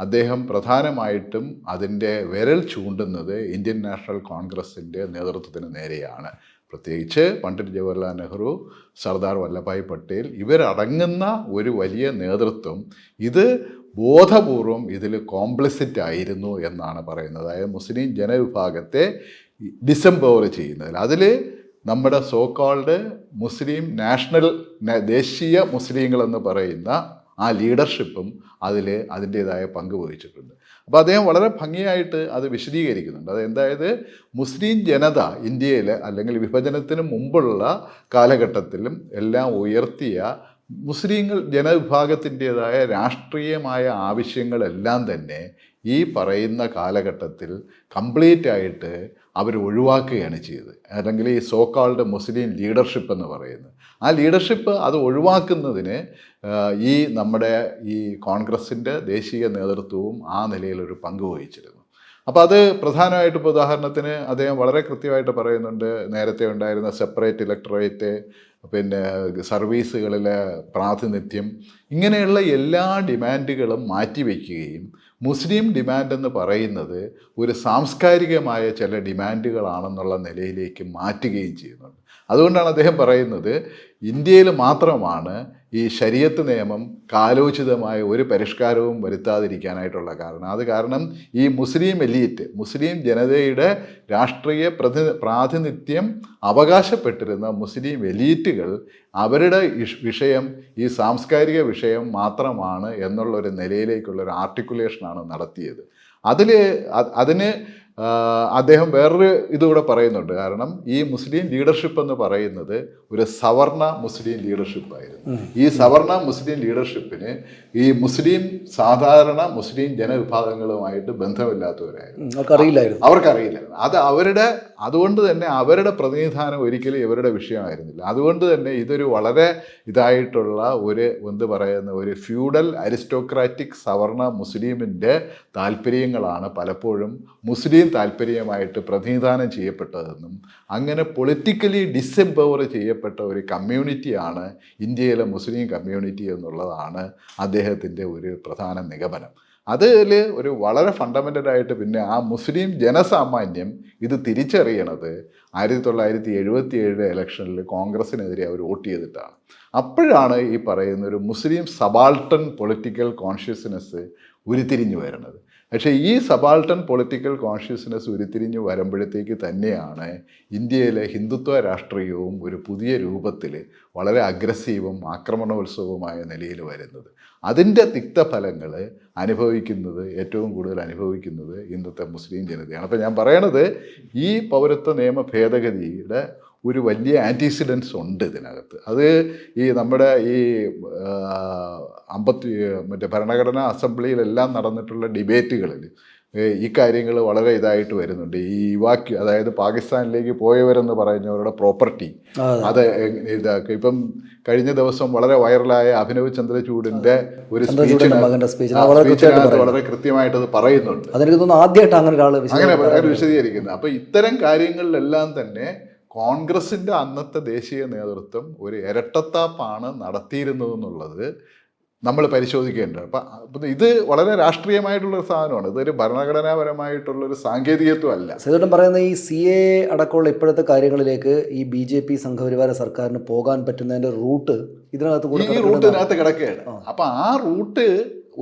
അദ്ദേഹം പ്രധാനമായിട്ടും അതിന്റെ വിരൽ ചൂണ്ടുന്നത് ഇന്ത്യൻ നാഷണൽ കോൺഗ്രസിന്റെ നേതൃത്വത്തിന് നേരെയാണ്. പ്രത്യേകിച്ച് പണ്ഡിറ്റ് ജവഹർലാൽ നെഹ്റു സർദാർ വല്ലഭായ് പട്ടേൽ ഇവരടങ്ങുന്ന ഒരു വലിയ നേതൃത്വം ഇത് ബോധപൂർവം ഇതിൽ കോംപ്ലിസിറ്റ് ആയിരുന്നു എന്നാണ് പറയുന്നത്. അതായത് മുസ്ലിം ജനവിഭാഗത്തെ ഡിസംപവർ ചെയ്യുന്നതിൽ. അതിൽ നമ്മുടെ സോക്കോൾഡ് മുസ്ലിം നാഷണൽ ദേശീയ മുസ്ലിങ്ങളെന്ന് പറയുന്ന ആ ലീഡർഷിപ്പും അതിൽ അതിന്റേതായ പങ്ക് വഹിച്ചിട്ടുണ്ട്. അപ്പോൾ അദ്ദേഹം വളരെ ഭംഗിയായിട്ട് അത് വിശദീകരിക്കുന്നുണ്ട്. അത് എന്തായത് മുസ്ലിം ജനത ഇന്ത്യയിൽ അല്ലെങ്കിൽ വിഭജനത്തിന് മുമ്പുള്ള കാലഘട്ടത്തിലും എല്ലാം ഉയർത്തിയ മുസ്ലിങ്ങൾ ജനവിഭാഗത്തിന്റേതായ രാഷ്ട്രീയമായ ആവശ്യങ്ങളെല്ലാം തന്നെ ഈ പറയുന്ന കാലഘട്ടത്തിൽ കംപ്ലീറ്റ് ആയിട്ട് അവർ ഒഴിവാക്കുകയാണ് ചെയ്തത്. അല്ലെങ്കിൽ ഈ സോക്കാൾഡ് മുസ്ലിം ലീഡർഷിപ്പ് എന്ന് പറയുന്നത്. ആ ലീഡർഷിപ്പ് അത് ഒഴിവാക്കുന്നതിന് ഈ നമ്മുടെ ഈ കോൺഗ്രസിന്റെ ദേശീയ നേതൃത്വവും ആ നിലയിലൊരു പങ്ക് വഹിച്ചിരുന്നു. അപ്പോൾ അത് പ്രധാനമായിട്ട് ഇപ്പോൾ ഉദാഹരണത്തിന് അദ്ദേഹം വളരെ കൃത്യമായിട്ട് പറയുന്നുണ്ട് നേരത്തെ ഉണ്ടായിരുന്ന സെപ്പറേറ്റ് ഇലക്ടറേറ്റ് പിന്നെ സർവീസുകളിലെ പ്രാതിനിധ്യം ഇങ്ങനെയുള്ള എല്ലാ ഡിമാൻഡുകളും മാറ്റിവെക്കുകയും മുസ്ലിം ഡിമാൻഡ് എന്ന് പറയുന്നത് ഒരു സാംസ്കാരികമായ ചില ഡിമാൻഡുകളാണെന്നുള്ള നിലയിലേക്ക് മാറ്റുകയും ചെയ്യുന്നുണ്ട്. അതുകൊണ്ടാണ് അദ്ദേഹം പറയുന്നത് ഇന്ത്യയിൽ മാത്രമാണ് ഈ ശരീരത്ത് നിയമം കാലോചിതമായ ഒരു പരിഷ്കാരവും വരുത്താതിരിക്കാനായിട്ടുള്ള കാരണം. അത് കാരണം ഈ മുസ്ലിം എലീറ്റ് മുസ്ലിം ജനതയുടെ രാഷ്ട്രീയ പ്രതി പ്രാതിനിധ്യം അവകാശപ്പെട്ടിരുന്ന മുസ്ലിം എലീറ്റുകൾ അവരുടെ വിഷയം ഈ സാംസ്കാരിക വിഷയം മാത്രമാണ് എന്നുള്ളൊരു നിലയിലേക്കുള്ള ഒരു ആർട്ടിക്കുലേഷനാണ് നടത്തിയത്. അതിൽ അതിന് അദ്ദേഹം വേറൊരു ഇതുകൂടെ പറയുന്നുണ്ട്. കാരണം ഈ മുസ്ലിം ലീഡർഷിപ്പ് എന്ന് പറയുന്നത് ഒരു സവർണ മുസ്ലിം ലീഡർഷിപ്പായിരുന്നു ഈ സവർണ മുസ്ലിം ലീഡർഷിപ്പിന് ഈ മുസ്ലിം സാധാരണ മുസ്ലിം ജനവിഭാഗങ്ങളുമായിട്ട് ബന്ധമില്ലാത്തവരായിരുന്നു. അവർക്കറിയില്ലായിരുന്നു. അവർക്കറിയില്ലായിരുന്നു. അത് അവരുടെ അതുകൊണ്ട് തന്നെ അവരുടെ പ്രതിനിധാനം ഒരിക്കലും ഇവരുടെ വിഷയമായിരുന്നില്ല. അതുകൊണ്ട് തന്നെ ഇതൊരു വളരെ ഇതായിട്ടുള്ള ഒരു എന്ത് പറയുന്ന ഒരു ഫ്യൂഡൽ അരിസ്റ്റോക്രാറ്റിക് സവർണ മുസ്ലിമിന്റെ താല്പര്യങ്ങളാണ് പലപ്പോഴും മുസ്ലിം താല്പര്യമായിട്ട് പ്രതിനിധാനം ചെയ്യപ്പെട്ടതെന്നും അങ്ങനെ പൊളിറ്റിക്കലി ഡിസെംപവർ ചെയ്യപ്പെട്ട ഒരു കമ്മ്യൂണിറ്റിയാണ് ഇന്ത്യയിലെ മുസ്ലിം കമ്മ്യൂണിറ്റി എന്നുള്ളതാണ് അദ്ദേഹത്തിന്റെ ഒരു പ്രധാന നിഗമനം. അതിൽ ഒരു വളരെ ഫണ്ടമെന്റലായിട്ട് പിന്നെ ആ മുസ്ലിം ജനസാമാന്യം ഇത് തിരിച്ചറിയണത് ആയിരത്തി തൊള്ളായിരത്തി എഴുപത്തി ഏഴ് ഇലക്ഷനിൽ കോൺഗ്രസിനെതിരെ അവർ വോട്ട് ചെയ്തിട്ടാണ്. അപ്പോഴാണ് ഈ പറയുന്ന ഒരു മുസ്ലിം സബാൾട്ടൺ പൊളിറ്റിക്കൽ കോൺഷ്യസ്നെസ് ഉരുത്തിരിഞ്ഞു വരുന്നത്. പക്ഷേ ഈ സബാൾട്ടൺ പൊളിറ്റിക്കൽ കോൺഷ്യസ്നെസ് ഉരുത്തിരിഞ്ഞ് വരുമ്പോഴത്തേക്ക് തന്നെയാണ് ഇന്ത്യയിലെ ഹിന്ദുത്വ രാഷ്ട്രീയവും ഒരു പുതിയ രൂപത്തിൽ വളരെ അഗ്രസീവും ആക്രമണോത്സവവുമായ നിലയിൽ വരുന്നത്. അതിന്റെ തിക്തഫലങ്ങൾ അനുഭവിക്കുന്നത് ഏറ്റവും കൂടുതൽ അനുഭവിക്കുന്നത് ഇന്നത്തെ മുസ്ലിം ജനതയാണ്. അപ്പോൾ ഞാൻ പറയണത് ഈ പൗരത്വ നിയമ ഭേദഗതിയുടെ ഒരു വലിയ ആന്റിസിഡൻസ് ഉണ്ട് ഇതിനകത്ത്. അത് ഈ നമ്മുടെ ഈ അമ്പത്തി മറ്റേ ഭരണഘടനാ അസംബ്ലിയിലെല്ലാം നടന്നിട്ടുള്ള ഡിബേറ്റുകളിൽ ഈ കാര്യങ്ങൾ വളരെ ഇതായിട്ട് വരുന്നുണ്ട്. ഈ വാക്ക് അതായത് പാകിസ്ഥാനിലേക്ക് പോയവരെന്ന് പറയുന്നവരുടെ പ്രോപ്പർട്ടി അത്. എങ് ഇതാക്കി. ഇപ്പം കഴിഞ്ഞ ദിവസം വളരെ വൈറലായ അഭിനവ് ചന്ദ്രചൂഡിന്റെ ഒരു സ്പീച്ചിനകത്ത് വളരെ കൃത്യമായിട്ട് അത് പറയുന്നുണ്ട്. ആദ്യമായിട്ട് അങ്ങനെ ഒരാൾ അങ്ങനെ വിശദീകരിക്കുന്നത് അപ്പൊ ഇത്തരം കാര്യങ്ങളിലെല്ലാം തന്നെ കോൺഗ്രസിന്റെ അന്നത്തെ ദേശീയ നേതൃത്വം ഒരു ഇരട്ടത്താപ്പാണ് നടത്തിയിരുന്നതെന്നുള്ളത് നമ്മൾ പരിശോധിക്കേണ്ടത് അപ്പം ഇത് വളരെ രാഷ്ട്രീയമായിട്ടുള്ളൊരു സാധനമാണ്. ഇതൊരു ഭരണഘടനാപരമായിട്ടുള്ളൊരു സാങ്കേതികത്വം അല്ല സേതുട്ടൻ പറയുന്ന ഈ സി എ അടക്കമുള്ള ഇപ്പോഴത്തെ കാര്യങ്ങളിലേക്ക് ഈ ബി ജെ പി സംഘപരിവാര സർക്കാരിന് പോകാൻ പറ്റുന്നതിന്റെ റൂട്ട് ഇതിനകത്ത് കൂടെ ഈ റൂട്ട് ഇതിനകത്ത് കിടക്കുകയാണ്. അപ്പം ആ റൂട്ട്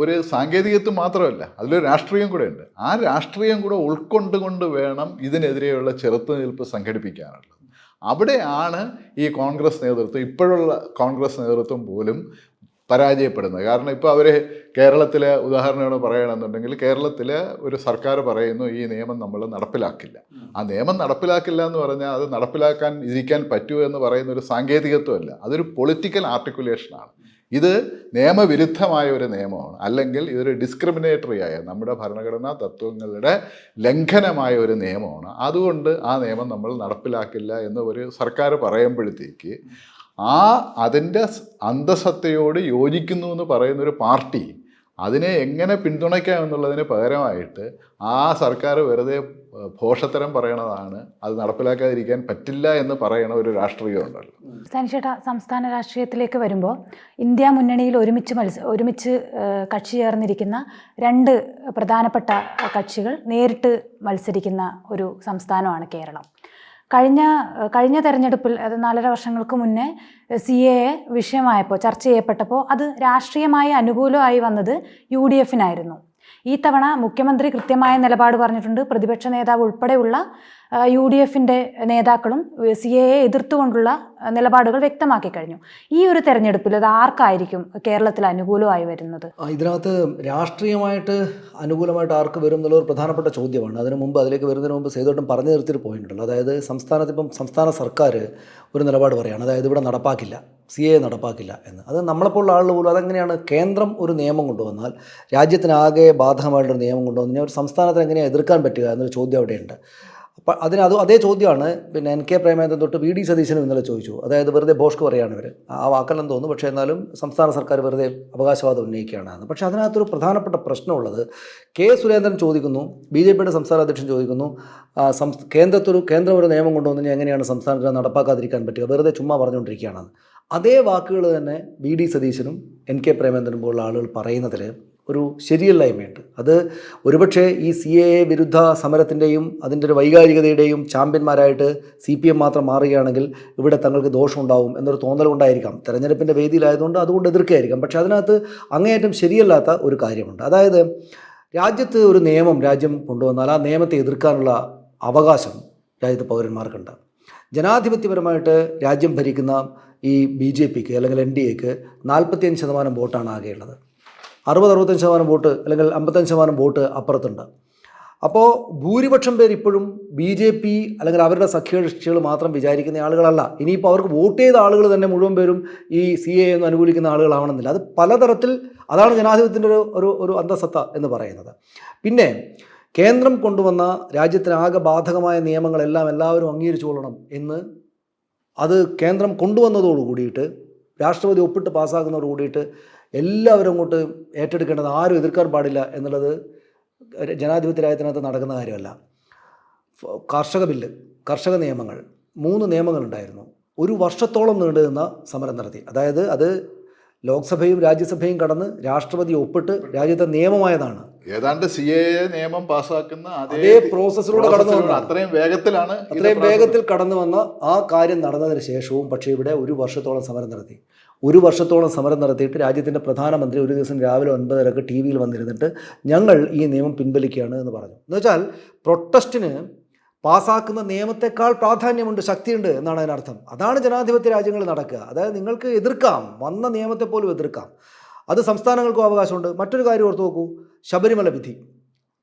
ഒരു സാങ്കേതികത്വം മാത്രമല്ല അതിലൊരു രാഷ്ട്രീയം കൂടെ ഉണ്ട്. ആ രാഷ്ട്രീയം കൂടെ ഉൾക്കൊണ്ടുകൊണ്ട് വേണം ഇതിനെതിരെയുള്ള ചെറുത്തുനിൽപ്പ് സംഘടിപ്പിക്കാനുള്ളത്. അവിടെയാണ് ഈ കോൺഗ്രസ് നേതൃത്വം ഇപ്പോഴുള്ള കോൺഗ്രസ് നേതൃത്വം പോലും പരാജയപ്പെടുന്നത്. കാരണം ഇപ്പോൾ അവർ കേരളത്തിലെ ഉദാഹരണമാണ് പറയുകയാണെന്നുണ്ടെങ്കിൽ കേരളത്തിലെ ഒരു സർക്കാർ പറയുന്നു ഈ നിയമം നമ്മൾ നടപ്പിലാക്കില്ല. ആ നിയമം നടപ്പിലാക്കില്ല എന്ന് പറഞ്ഞാൽ അത് നടപ്പിലാക്കാൻ ഇരിക്കാൻ പറ്റുമോ എന്ന് പറയുന്ന ഒരു സാങ്കേതികത്വമല്ല. അതൊരു പൊളിറ്റിക്കൽ ആർട്ടിക്കുലേഷനാണ്. ഇത് നിയമവിരുദ്ധമായ ഒരു നിയമമാണ്. അല്ലെങ്കിൽ ഇതൊരു ഡിസ്ക്രിമിനേറ്ററി ആയ നമ്മുടെ ഭരണഘടനാ തത്വങ്ങളുടെ ലംഘനമായ ഒരു നിയമമാണ്. അതുകൊണ്ട് ആ നിയമം നമ്മൾ നടപ്പിലാക്കില്ല എന്ന് ഒരു സർക്കാർ പറയുമ്പോഴത്തേക്ക് ആ അതിന്റെ അന്തസത്തയോട് യോജിക്കുന്നു എന്ന് പറയുന്നൊരു പാർട്ടി അതിനെ എങ്ങനെ പിന്തുണയ്ക്കാം എന്നുള്ളതിന് പകരമായിട്ട് ആ സർക്കാർ വെറുതെ ഭോഷത്തരം പറയണതാണ്. അത് നടപ്പിലാക്കാതിരിക്കാൻ പറ്റില്ല എന്ന് പറയണ ഒരു രാഷ്ട്രീയം ഉണ്ടല്ലോ. സനിഷേട്ട സംസ്ഥാന രാഷ്ട്രീയത്തിലേക്ക് വരുമ്പോൾ ഇന്ത്യ മുന്നണിയിൽ ഒരുമിച്ച് മത്സ ഒരുമിച്ച് കക്ഷി ചേർന്നിരിക്കുന്ന രണ്ട് പ്രധാനപ്പെട്ട കക്ഷികൾ നേരിട്ട് മത്സരിക്കുന്ന ഒരു സംസ്ഥാനമാണ് കേരളം. കഴിഞ്ഞ കഴിഞ്ഞ തെരഞ്ഞെടുപ്പിൽ അത് നാലര വർഷങ്ങൾക്ക് മുന്നേ സി എ വിഷയമായപ്പോൾ ചർച്ച ചെയ്യപ്പെട്ടപ്പോൾ അത് രാഷ്ട്രീയമായി അനുകൂലമായി വന്നത് യു ഡി എഫിനായിരുന്നു. ഈ തവണ മുഖ്യമന്ത്രി കൃത്യമായ നിലപാട് പറഞ്ഞിട്ടുണ്ട്. പ്രതിപക്ഷ നേതാവ് ഉൾപ്പെടെയുള്ള യു ഡി എഫിന്റെ നേതാക്കളും സി എ എതിർത്തുകൊണ്ടുള്ള നിലപാടുകൾ വ്യക്തമാക്കി കഴിഞ്ഞു. ഈ ഒരു തെരഞ്ഞെടുപ്പിൽ അത് ആർക്കായിരിക്കും കേരളത്തിൽ അനുകൂലമായി വരുന്നത്? ഇതിനകത്ത് രാഷ്ട്രീയമായിട്ട് അനുകൂലമായിട്ട് ആർക്ക് വരും എന്നുള്ള ഒരു പ്രധാനപ്പെട്ട ചോദ്യമാണ്. അതിനു മുമ്പ് അതിലേക്ക് വരുന്നതിന് മുമ്പ് സേതോട്ടം പറഞ്ഞു നിർത്തിയിട്ട് പോയിട്ടുണ്ടല്ലോ. അതായത് സംസ്ഥാനത്ത് ഇപ്പം സംസ്ഥാന സർക്കാർ ഒരു നിലപാട് പറയുകയാണ്. അതായത് ഇവിടെ നടപ്പാക്കില്ല. സി എ നടപ്പാക്കില്ല എന്ന്. അത് നമ്മളെപ്പോലുള്ള ആളുകൾ പോലും അതെങ്ങനെയാണ് കേന്ദ്രം ഒരു നിയമം കൊണ്ടുവന്നാൽ രാജ്യത്തിനാകെ ബാധകമായിട്ടൊരു നിയമം കൊണ്ടുവന്നാൽ ഒരു സംസ്ഥാനത്തിന് എങ്ങനെയാണ് എതിർക്കാൻ പറ്റുക എന്നൊരു ചോദ്യം അവിടെയുണ്ട്. അപ്പം അതിന് അത് അതേ ചോദ്യമാണ്. പിന്നെ എൻ കെ പ്രേമേന്ദ്രൻ തൊട്ട് വി ഡി സതീശനും ഇന്നലെ ചോദിച്ചു. അതായത് വെറുതെ ബോഷ്ക്ക് പറയുകയാണ് ഇവർ ആ വാക്കല്ലെന്ന് തോന്നുന്നു പക്ഷേ എന്നാലും സംസ്ഥാന സർക്കാർ വെറുതെ അവകാശവാദം ഉന്നയിക്കുകയാണ്. പക്ഷേ അതിനകത്തൊരു പ്രധാനപ്പെട്ട പ്രശ്നമുള്ളത് കെ സുരേന്ദ്രൻ ചോദിക്കുന്നു ബി ജെ പിയുടെ സംസ്ഥാന അധ്യക്ഷൻ ചോദിക്കുന്നു സം കേന്ദ്രത്തൊരു കേന്ദ്രം ഒരു നിയമം കൊണ്ടുവന്നു എങ്ങനെയാണ് സംസ്ഥാനത്തിന് നടപ്പാക്കാതിരിക്കാൻ പറ്റുക? വെറുതെ ചുമ്മാ പറഞ്ഞുകൊണ്ടിരിക്കുകയാണ്. അതേ വാക്കുകൾ തന്നെ വി ഡി സതീശനും എൻ കെ പ്രേമേന്ദ്രനും പോലുള്ള ആളുകൾ പറയുന്നതിൽ ഒരു ശരിയല്ലായ്മയുണ്ട്. അത് ഒരുപക്ഷെ ഈ സി എ വിരുദ്ധ സമരത്തിന്റെയും അതിന്റെ ഒരു വൈകാരികതയുടെയും ചാമ്പ്യന്മാരായിട്ട് സി പി എം മാത്രം മാറുകയാണെങ്കിൽ ഇവിടെ തങ്ങൾക്ക് ദോഷമുണ്ടാവും എന്നൊരു തോന്നലുണ്ടായിരിക്കാം. തെരഞ്ഞെടുപ്പിന്റെ വേദിയിലായതുകൊണ്ട് അതുകൊണ്ട് എതിർക്കുകയായിരിക്കാം. പക്ഷേ അതിനകത്ത് അങ്ങേയറ്റം ശരിയല്ലാത്ത ഒരു കാര്യമുണ്ട്. അതായത് രാജ്യത്ത് ഒരു നിയമം രാജ്യം കൊണ്ടുവന്നാൽ ആ നിയമത്തെ എതിർക്കാനുള്ള അവകാശം രാജ്യത്തെ പൗരന്മാർക്കുണ്ട്. ജനാധിപത്യപരമായിട്ട് രാജ്യം ഭരിക്കുന്ന ഈ ബി ജെ പിക്ക് അല്ലെങ്കിൽ എൻ ഡി എക്ക് നാൽപ്പത്തിയഞ്ച് ശതമാനം വോട്ടാണ് ആകെയുള്ളത്. അറുപത് അറുപത്തഞ്ച് ശതമാനം വോട്ട് അല്ലെങ്കിൽ അമ്പത്തഞ്ച് ശതമാനം വോട്ട് അപ്പുറത്തുണ്ട്. അപ്പോൾ ഭൂരിപക്ഷം പേർ ഇപ്പോഴും ബി ജെ പി അല്ലെങ്കിൽ അവരുടെ സഖ്യകക്ഷികൾ മാത്രം വിചാരിക്കുന്ന ആളുകളല്ല. ഇനിയിപ്പോൾ അവർക്ക് വോട്ട് ചെയ്ത ആളുകൾ തന്നെ മുഴുവൻ പേരും ഈ സി എ എന്ന് അനുകൂലിക്കുന്ന ആളുകളാവണമെന്നില്ല. അത് പലതരത്തിൽ അതാണ് ജനാധിപത്യത്തിന്റെ ഒരു ഒരു ഒരു അന്തസത്ത എന്ന് പറയുന്നത്. പിന്നെ കേന്ദ്രം കൊണ്ടുവന്ന രാജ്യത്തിനാകെ ബാധകമായ നിയമങ്ങളെല്ലാം എല്ലാവരും അംഗീകരിച്ചുകൊള്ളണം എന്ന് അത് കേന്ദ്രം കൊണ്ടുവന്നതോടു കൂടിയിട്ട് രാഷ്ട്രപതി ഒപ്പിട്ട് പാസ്സാക്കുന്നതോടു കൂടിയിട്ട് എല്ലാവരും അങ്ങോട്ട് ഏറ്റെടുക്കേണ്ടത് ആരും എതിർക്കാൻ പാടില്ല എന്നുള്ളത് ജനാധിപത്യ രാജ്യത്തിനകത്ത് നടക്കുന്ന കാര്യമല്ല. കർഷക ബില്ല് കർഷക നിയമങ്ങൾ മൂന്ന് നിയമങ്ങളുണ്ടായിരുന്നു. ഒരു വർഷത്തോളം നീണ്ടു നിന്ന സമരം നടത്തി. അതായത് അത് ലോക്സഭയും രാജ്യസഭയും കടന്ന് രാഷ്ട്രപതി ഒപ്പിട്ട് രാജ്യത്തെ നിയമമായതാണ്. ഏതാണ്ട് സി എ നിയമം പാസ്സാക്കുന്ന അതേ പ്രോസസ്സിലൂടെ കടന്നു വന്ന. അത്രയും വേഗത്തിലാണ് അത്രയും വേഗത്തിൽ കടന്നു വന്ന ആ കാര്യം നടന്നതിന് ശേഷവും പക്ഷേ ഇവിടെ ഒരു വർഷത്തോളം സമരം നടത്തി. ഒരു വർഷത്തോളം സമരം നടത്തിയിട്ട് രാജ്യത്തിന്റെ പ്രധാനമന്ത്രി ഒരു ദിവസം രാവിലെ ഒൻപതരക്ക് ടി വിയിൽ വന്നിരുന്നിട്ട് ഞങ്ങൾ ഈ നിയമം പിൻവലിക്കുകയാണ് എന്ന് പറഞ്ഞു. എന്ന് വെച്ചാൽ പ്രൊട്ടസ്റ്റിന് പാസ്സാക്കുന്ന നിയമത്തെക്കാൾ പ്രാധാന്യമുണ്ട് ശക്തിയുണ്ട് എന്നാണ് അതിനർത്ഥം. അതാണ് ജനാധിപത്യ രാജ്യങ്ങൾ നടക്കുക. അതായത് നിങ്ങൾക്ക് എതിർക്കാം വന്ന നിയമത്തെ പോലും എതിർക്കാം. അത് സംസ്ഥാനങ്ങൾക്കും അവകാശമുണ്ട്. മറ്റൊരു കാര്യം ഓർത്ത് നോക്കൂ. ശബരിമല വിധി.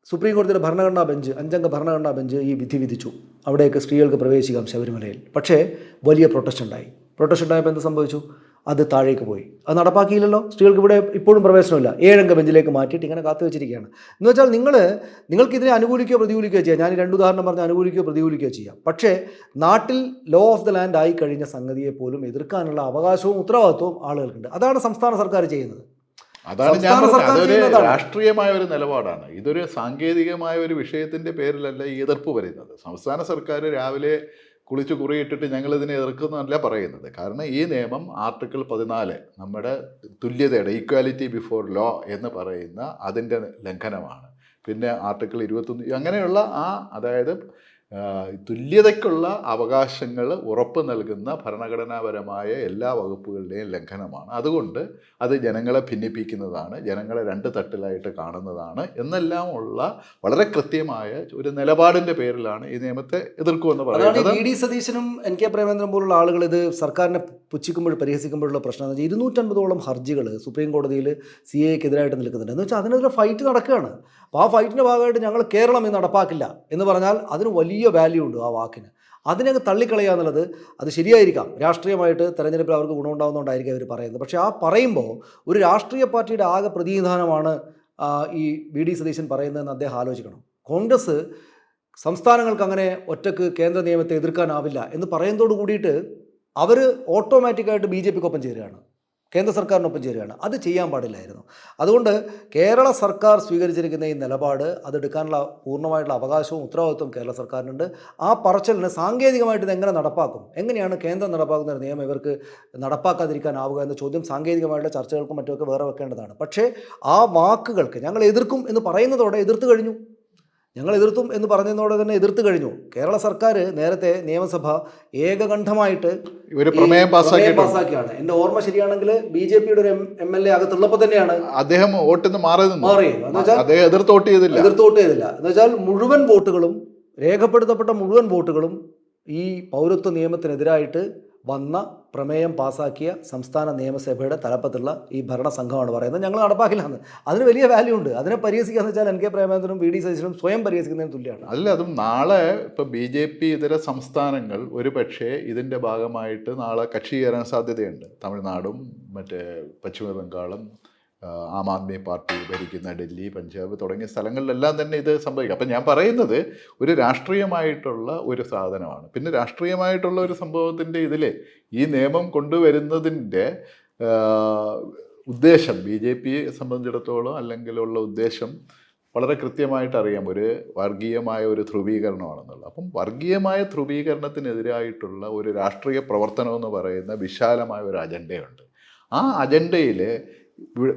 സുപ്രീം കോടതിയുടെ ഭരണഘടനാ ബെഞ്ച് അഞ്ചംഗ ഭരണഘടനാ ബെഞ്ച് ഈ വിധി വിധിച്ചു. അവിടെയൊക്കെ സ്ത്രീകൾക്ക് പ്രവേശിക്കാം ശബരിമലയിൽ. പക്ഷേ വലിയ പ്രൊട്ടസ്റ്റ് ഉണ്ടായി. പ്രൊട്ടസ്റ്റ് ഉണ്ടായപ്പോൾ എന്ത് സംഭവിച്ചു? അത് താഴേക്ക് പോയി. അത് നടപ്പാക്കിയില്ലല്ലോ. സ്ത്രീകൾക്ക് ഇവിടെ ഇപ്പോഴും പ്രവേശനമില്ല. ഏഴംഗ ബെഞ്ചിലേക്ക് മാറ്റിയിട്ട് ഇങ്ങനെ കാത്തു വെച്ചിരിക്കുകയാണ്. എന്ന് വെച്ചാൽ നിങ്ങൾ നിങ്ങൾക്ക് ഇതിനെ അനുകൂലിക്കുകയോ പ്രതികൂലിക്കുകയോ ചെയ്യാം. ഞാൻ രണ്ട് ഉദാഹരണം പറഞ്ഞ് അനുകൂലിക്കുകയോ പ്രതികൂലിക്കുകയോ ചെയ്യാം. പക്ഷേ നാട്ടിൽ ലോ ഓഫ് ദ ലാൻഡ് ആയി കഴിഞ്ഞ സംഗതിയെ പോലും എതിർക്കാനുള്ള അവകാശവും ഉത്തരവാദിത്വവും ആളുകൾക്കുണ്ട്. അതാണ് സംസ്ഥാന സർക്കാർ ചെയ്യുന്നത്. അതാണ് ഞാൻ പറഞ്ഞത്. അതൊരു. രാഷ്ട്രീയമായ ഒരു നിലപാടാണ്. ഇതൊരു സാങ്കേതികമായ ഒരു വിഷയത്തിന്റെ പേരിലല്ല ഈ എതിർപ്പ് വരുന്നത്. സംസ്ഥാന സർക്കാർ രാവിലെ കുളിച്ച് കുറിയിട്ടിട്ട് ഞങ്ങളിതിനെ എതിർക്കുന്നല്ല പറയുന്നത്. കാരണം ഈ നിയമം ആർട്ടിക്കിൾ പതിനാല് നമ്മുടെ തുല്യതയുടെ ഈക്വാലിറ്റി ബിഫോർ ലോ എന്ന് പറയുന്ന അതിന്റെ ലംഘനമാണ്. പിന്നെ ആർട്ടിക്കിൾ ഇരുപത്തൊന്ന് അങ്ങനെയുള്ള ആ അതായത് തുല്യതയ്ക്കുള്ള അവകാശങ്ങൾ ഉറപ്പ് നൽകുന്ന ഭരണഘടനാപരമായ എല്ലാ വകുപ്പുകളുടെയും ലംഘനമാണ്. അതുകൊണ്ട് അത് ജനങ്ങളെ ഭിന്നിപ്പിക്കുന്നതാണ് ജനങ്ങളെ രണ്ട് തട്ടിലായിട്ട് കാണുന്നതാണ് എന്നെല്ലാം ഉള്ള വളരെ കൃത്യമായ ഒരു നിലപാടിന്റെ പേരിലാണ് ഈ നിയമത്തെ എതിർക്കുമെന്ന് പറയുന്നത്. വി ഡി സതീശനും എൻ കെ പ്രേമേന്ദ്രൻ പോലുള്ള ആളുകൾ ഇത് സർക്കാരിനെ പുച്ഛിക്കുമ്പോൾ പരിഹസിക്കുമ്പോഴുള്ള പ്രശ്നം എന്ന് വെച്ചാൽ ഇരുന്നൂറ്റൻപതോളം ഹർജികൾ സുപ്രീം കോടതിയിൽ സി എക്കെതിരായിട്ട് നിൽക്കുന്നുണ്ട്. എന്ന് വെച്ചാൽ അതിനെതിരെ ഫൈറ്റ് നടക്കുകയാണ്. അപ്പോൾ ആ ഫൈറ്റിന്റെ ഭാഗമായിട്ട് ഞങ്ങൾ കേരളം ഇത് നടപ്പാക്കില്ല എന്ന് പറഞ്ഞാൽ അതിന് വലിയ വാല്യൂ ഉണ്ട് ആ വാക്കിന്. അതിനെ തള്ളിക്കളയുക എന്നുള്ളത് അത് ശരിയായിരിക്കാം. രാഷ്ട്രീയമായിട്ട് തെരഞ്ഞെടുപ്പിൽ അവർക്ക് ഗുണമുണ്ടാകുന്നതുകൊണ്ടായിരിക്കും അവർ പറയുന്നത്. പക്ഷേ ആ പറയുമ്പോൾ ഒരു രാഷ്ട്രീയ പാർട്ടിയുടെ ആകെ പ്രതിനിധാനമാണ് ഈ വി ഡി സതീശൻ പറയുന്നതെന്ന് അദ്ദേഹം ആലോചിക്കണം. കോൺഗ്രസ് സംസ്ഥാനങ്ങൾക്ക് അങ്ങനെ ഒറ്റയ്ക്ക് കേന്ദ്ര നിയമത്തെ എതിർക്കാനാവില്ല എന്ന് പറയുന്നതോട് കൂടിയിട്ട് അവർ ഓട്ടോമാറ്റിക്കായിട്ട് ബി ജെ പിക്കൊപ്പം ചേരുകയാണ്. കേന്ദ്ര സർക്കാരിനൊപ്പം ചേരുകയാണ്. അത് ചെയ്യാൻ പാടില്ലായിരുന്നു. അതുകൊണ്ട് കേരള സർക്കാർ സ്വീകരിച്ചിരിക്കുന്ന ഈ നിലപാട് അതെടുക്കാനുള്ള പൂർണമായിട്ടുള്ള അവകാശവും ഉത്തരവാദിത്വവും കേരള സർക്കാരിനുണ്ട്. ആ പറച്ചലിന് സാങ്കേതികമായിട്ട് ഇത് എങ്ങനെ നടപ്പാക്കും? എങ്ങനെയാണ് കേന്ദ്രം നടപ്പാക്കുന്ന ഒരു നിയമം ഇവർക്ക് നടപ്പാക്കാതിരിക്കാനാവുക എന്ന ചോദ്യം സാങ്കേതികമായിട്ടുള്ള ചർച്ചകൾക്കും മറ്റുമൊക്കെ വേറെ വെക്കേണ്ടതാണ്. പക്ഷേ ആ വാക്കുകൾക്ക് ഞങ്ങൾ എതിർക്കും എന്ന് പറയുന്നതോടെ എതിർത്ത് കഴിഞ്ഞു. ഞങ്ങൾ എതിർത്തും എന്ന് പറഞ്ഞതോടെ തന്നെ എതിർത്ത് കഴിഞ്ഞു. കേരള സർക്കാർ നേരത്തെ നിയമസഭ ഏകകണ്ഠമായിട്ട് ഒരു പ്രമേയം പാസ്സാക്കിയാണ്. എന്റെ ഓർമ്മ ശരിയാണെങ്കിൽ ബി ജെ പിയുടെ ഒരു എം എൽ എ അകത്തുള്ളപ്പോൾ തന്നെയാണ് അദ്ദേഹം മാറി എതിർത്ത് വോട്ട് ചെയ്തില്ല. എതിർത്ത് വോട്ട് ചെയ്തില്ല. എന്ന് വെച്ചാൽ മുഴുവൻ വോട്ടുകളും രേഖപ്പെടുത്തപ്പെട്ട മുഴുവൻ വോട്ടുകളും ഈ പൗരത്വ നിയമത്തിനെതിരായിട്ട് വന്ന പ്രമേയം പാസാക്കിയ സംസ്ഥാന നിയമസഭയുടെ തലപ്പത്തുള്ള ഈ ഭരണസംഘമാണ് പറയുന്നത്. ഞങ്ങൾ നടപ്പാക്കില്ല എന്ന് അതിന് വലിയ വാല്യൂ ഉണ്ട്. അതിനെ പരിഹസിക്കാന്ന് വെച്ചാൽ എൻ കെ പ്രേമേന്ദ്രനും വി ഡി സതീശനും സ്വയം പരിഹസിക്കുന്നതിന് തുല്യമാണ് അല്ല അതും നാളെ ഇപ്പോൾ ബി ജെ പി ഇതര സംസ്ഥാനങ്ങൾ ഒരു പക്ഷേ ഇതിന്റെ ഭാഗമായിട്ട് നാളെ കക്ഷി ചേരാൻ സാധ്യതയുണ്ട്. തമിഴ്നാടും മറ്റേ പശ്ചിമ ബംഗാളും ആ, ആദ്മി പാർട്ടി ഭരിക്കുന്ന ഡൽഹി പഞ്ചാബ് തുടങ്ങിയ സ്ഥലങ്ങളിലെല്ലാം തന്നെ ഇത് സംഭവിക്കും. അപ്പം ഞാൻ പറയുന്നത് ഒരു രാഷ്ട്രീയമായിട്ടുള്ള ഒരു സാധനമാണ്. പിന്നെ രാഷ്ട്രീയമായിട്ടുള്ള ഒരു സംഭവത്തിന്റെ ഇതിൽ ഈ നിയമം കൊണ്ടുവരുന്നതിന്റെ ഉദ്ദേശം ബി ജെ പിയെ സംബന്ധിച്ചിടത്തോളം അല്ലെങ്കിലുള്ള ഉദ്ദേശം വളരെ കൃത്യമായിട്ട് അറിയാം. ഒരു വർഗീയമായ ഒരു ധ്രുവീകരണമാണെന്നുള്ളത്. അപ്പം വർഗീയമായ ധ്രുവീകരണത്തിനെതിരായിട്ടുള്ള ഒരു രാഷ്ട്രീയ പ്രവർത്തനം എന്ന് പറയുന്ന വിശാലമായ ഒരു അജണ്ടയുണ്ട്. ആ അജണ്ടയിൽ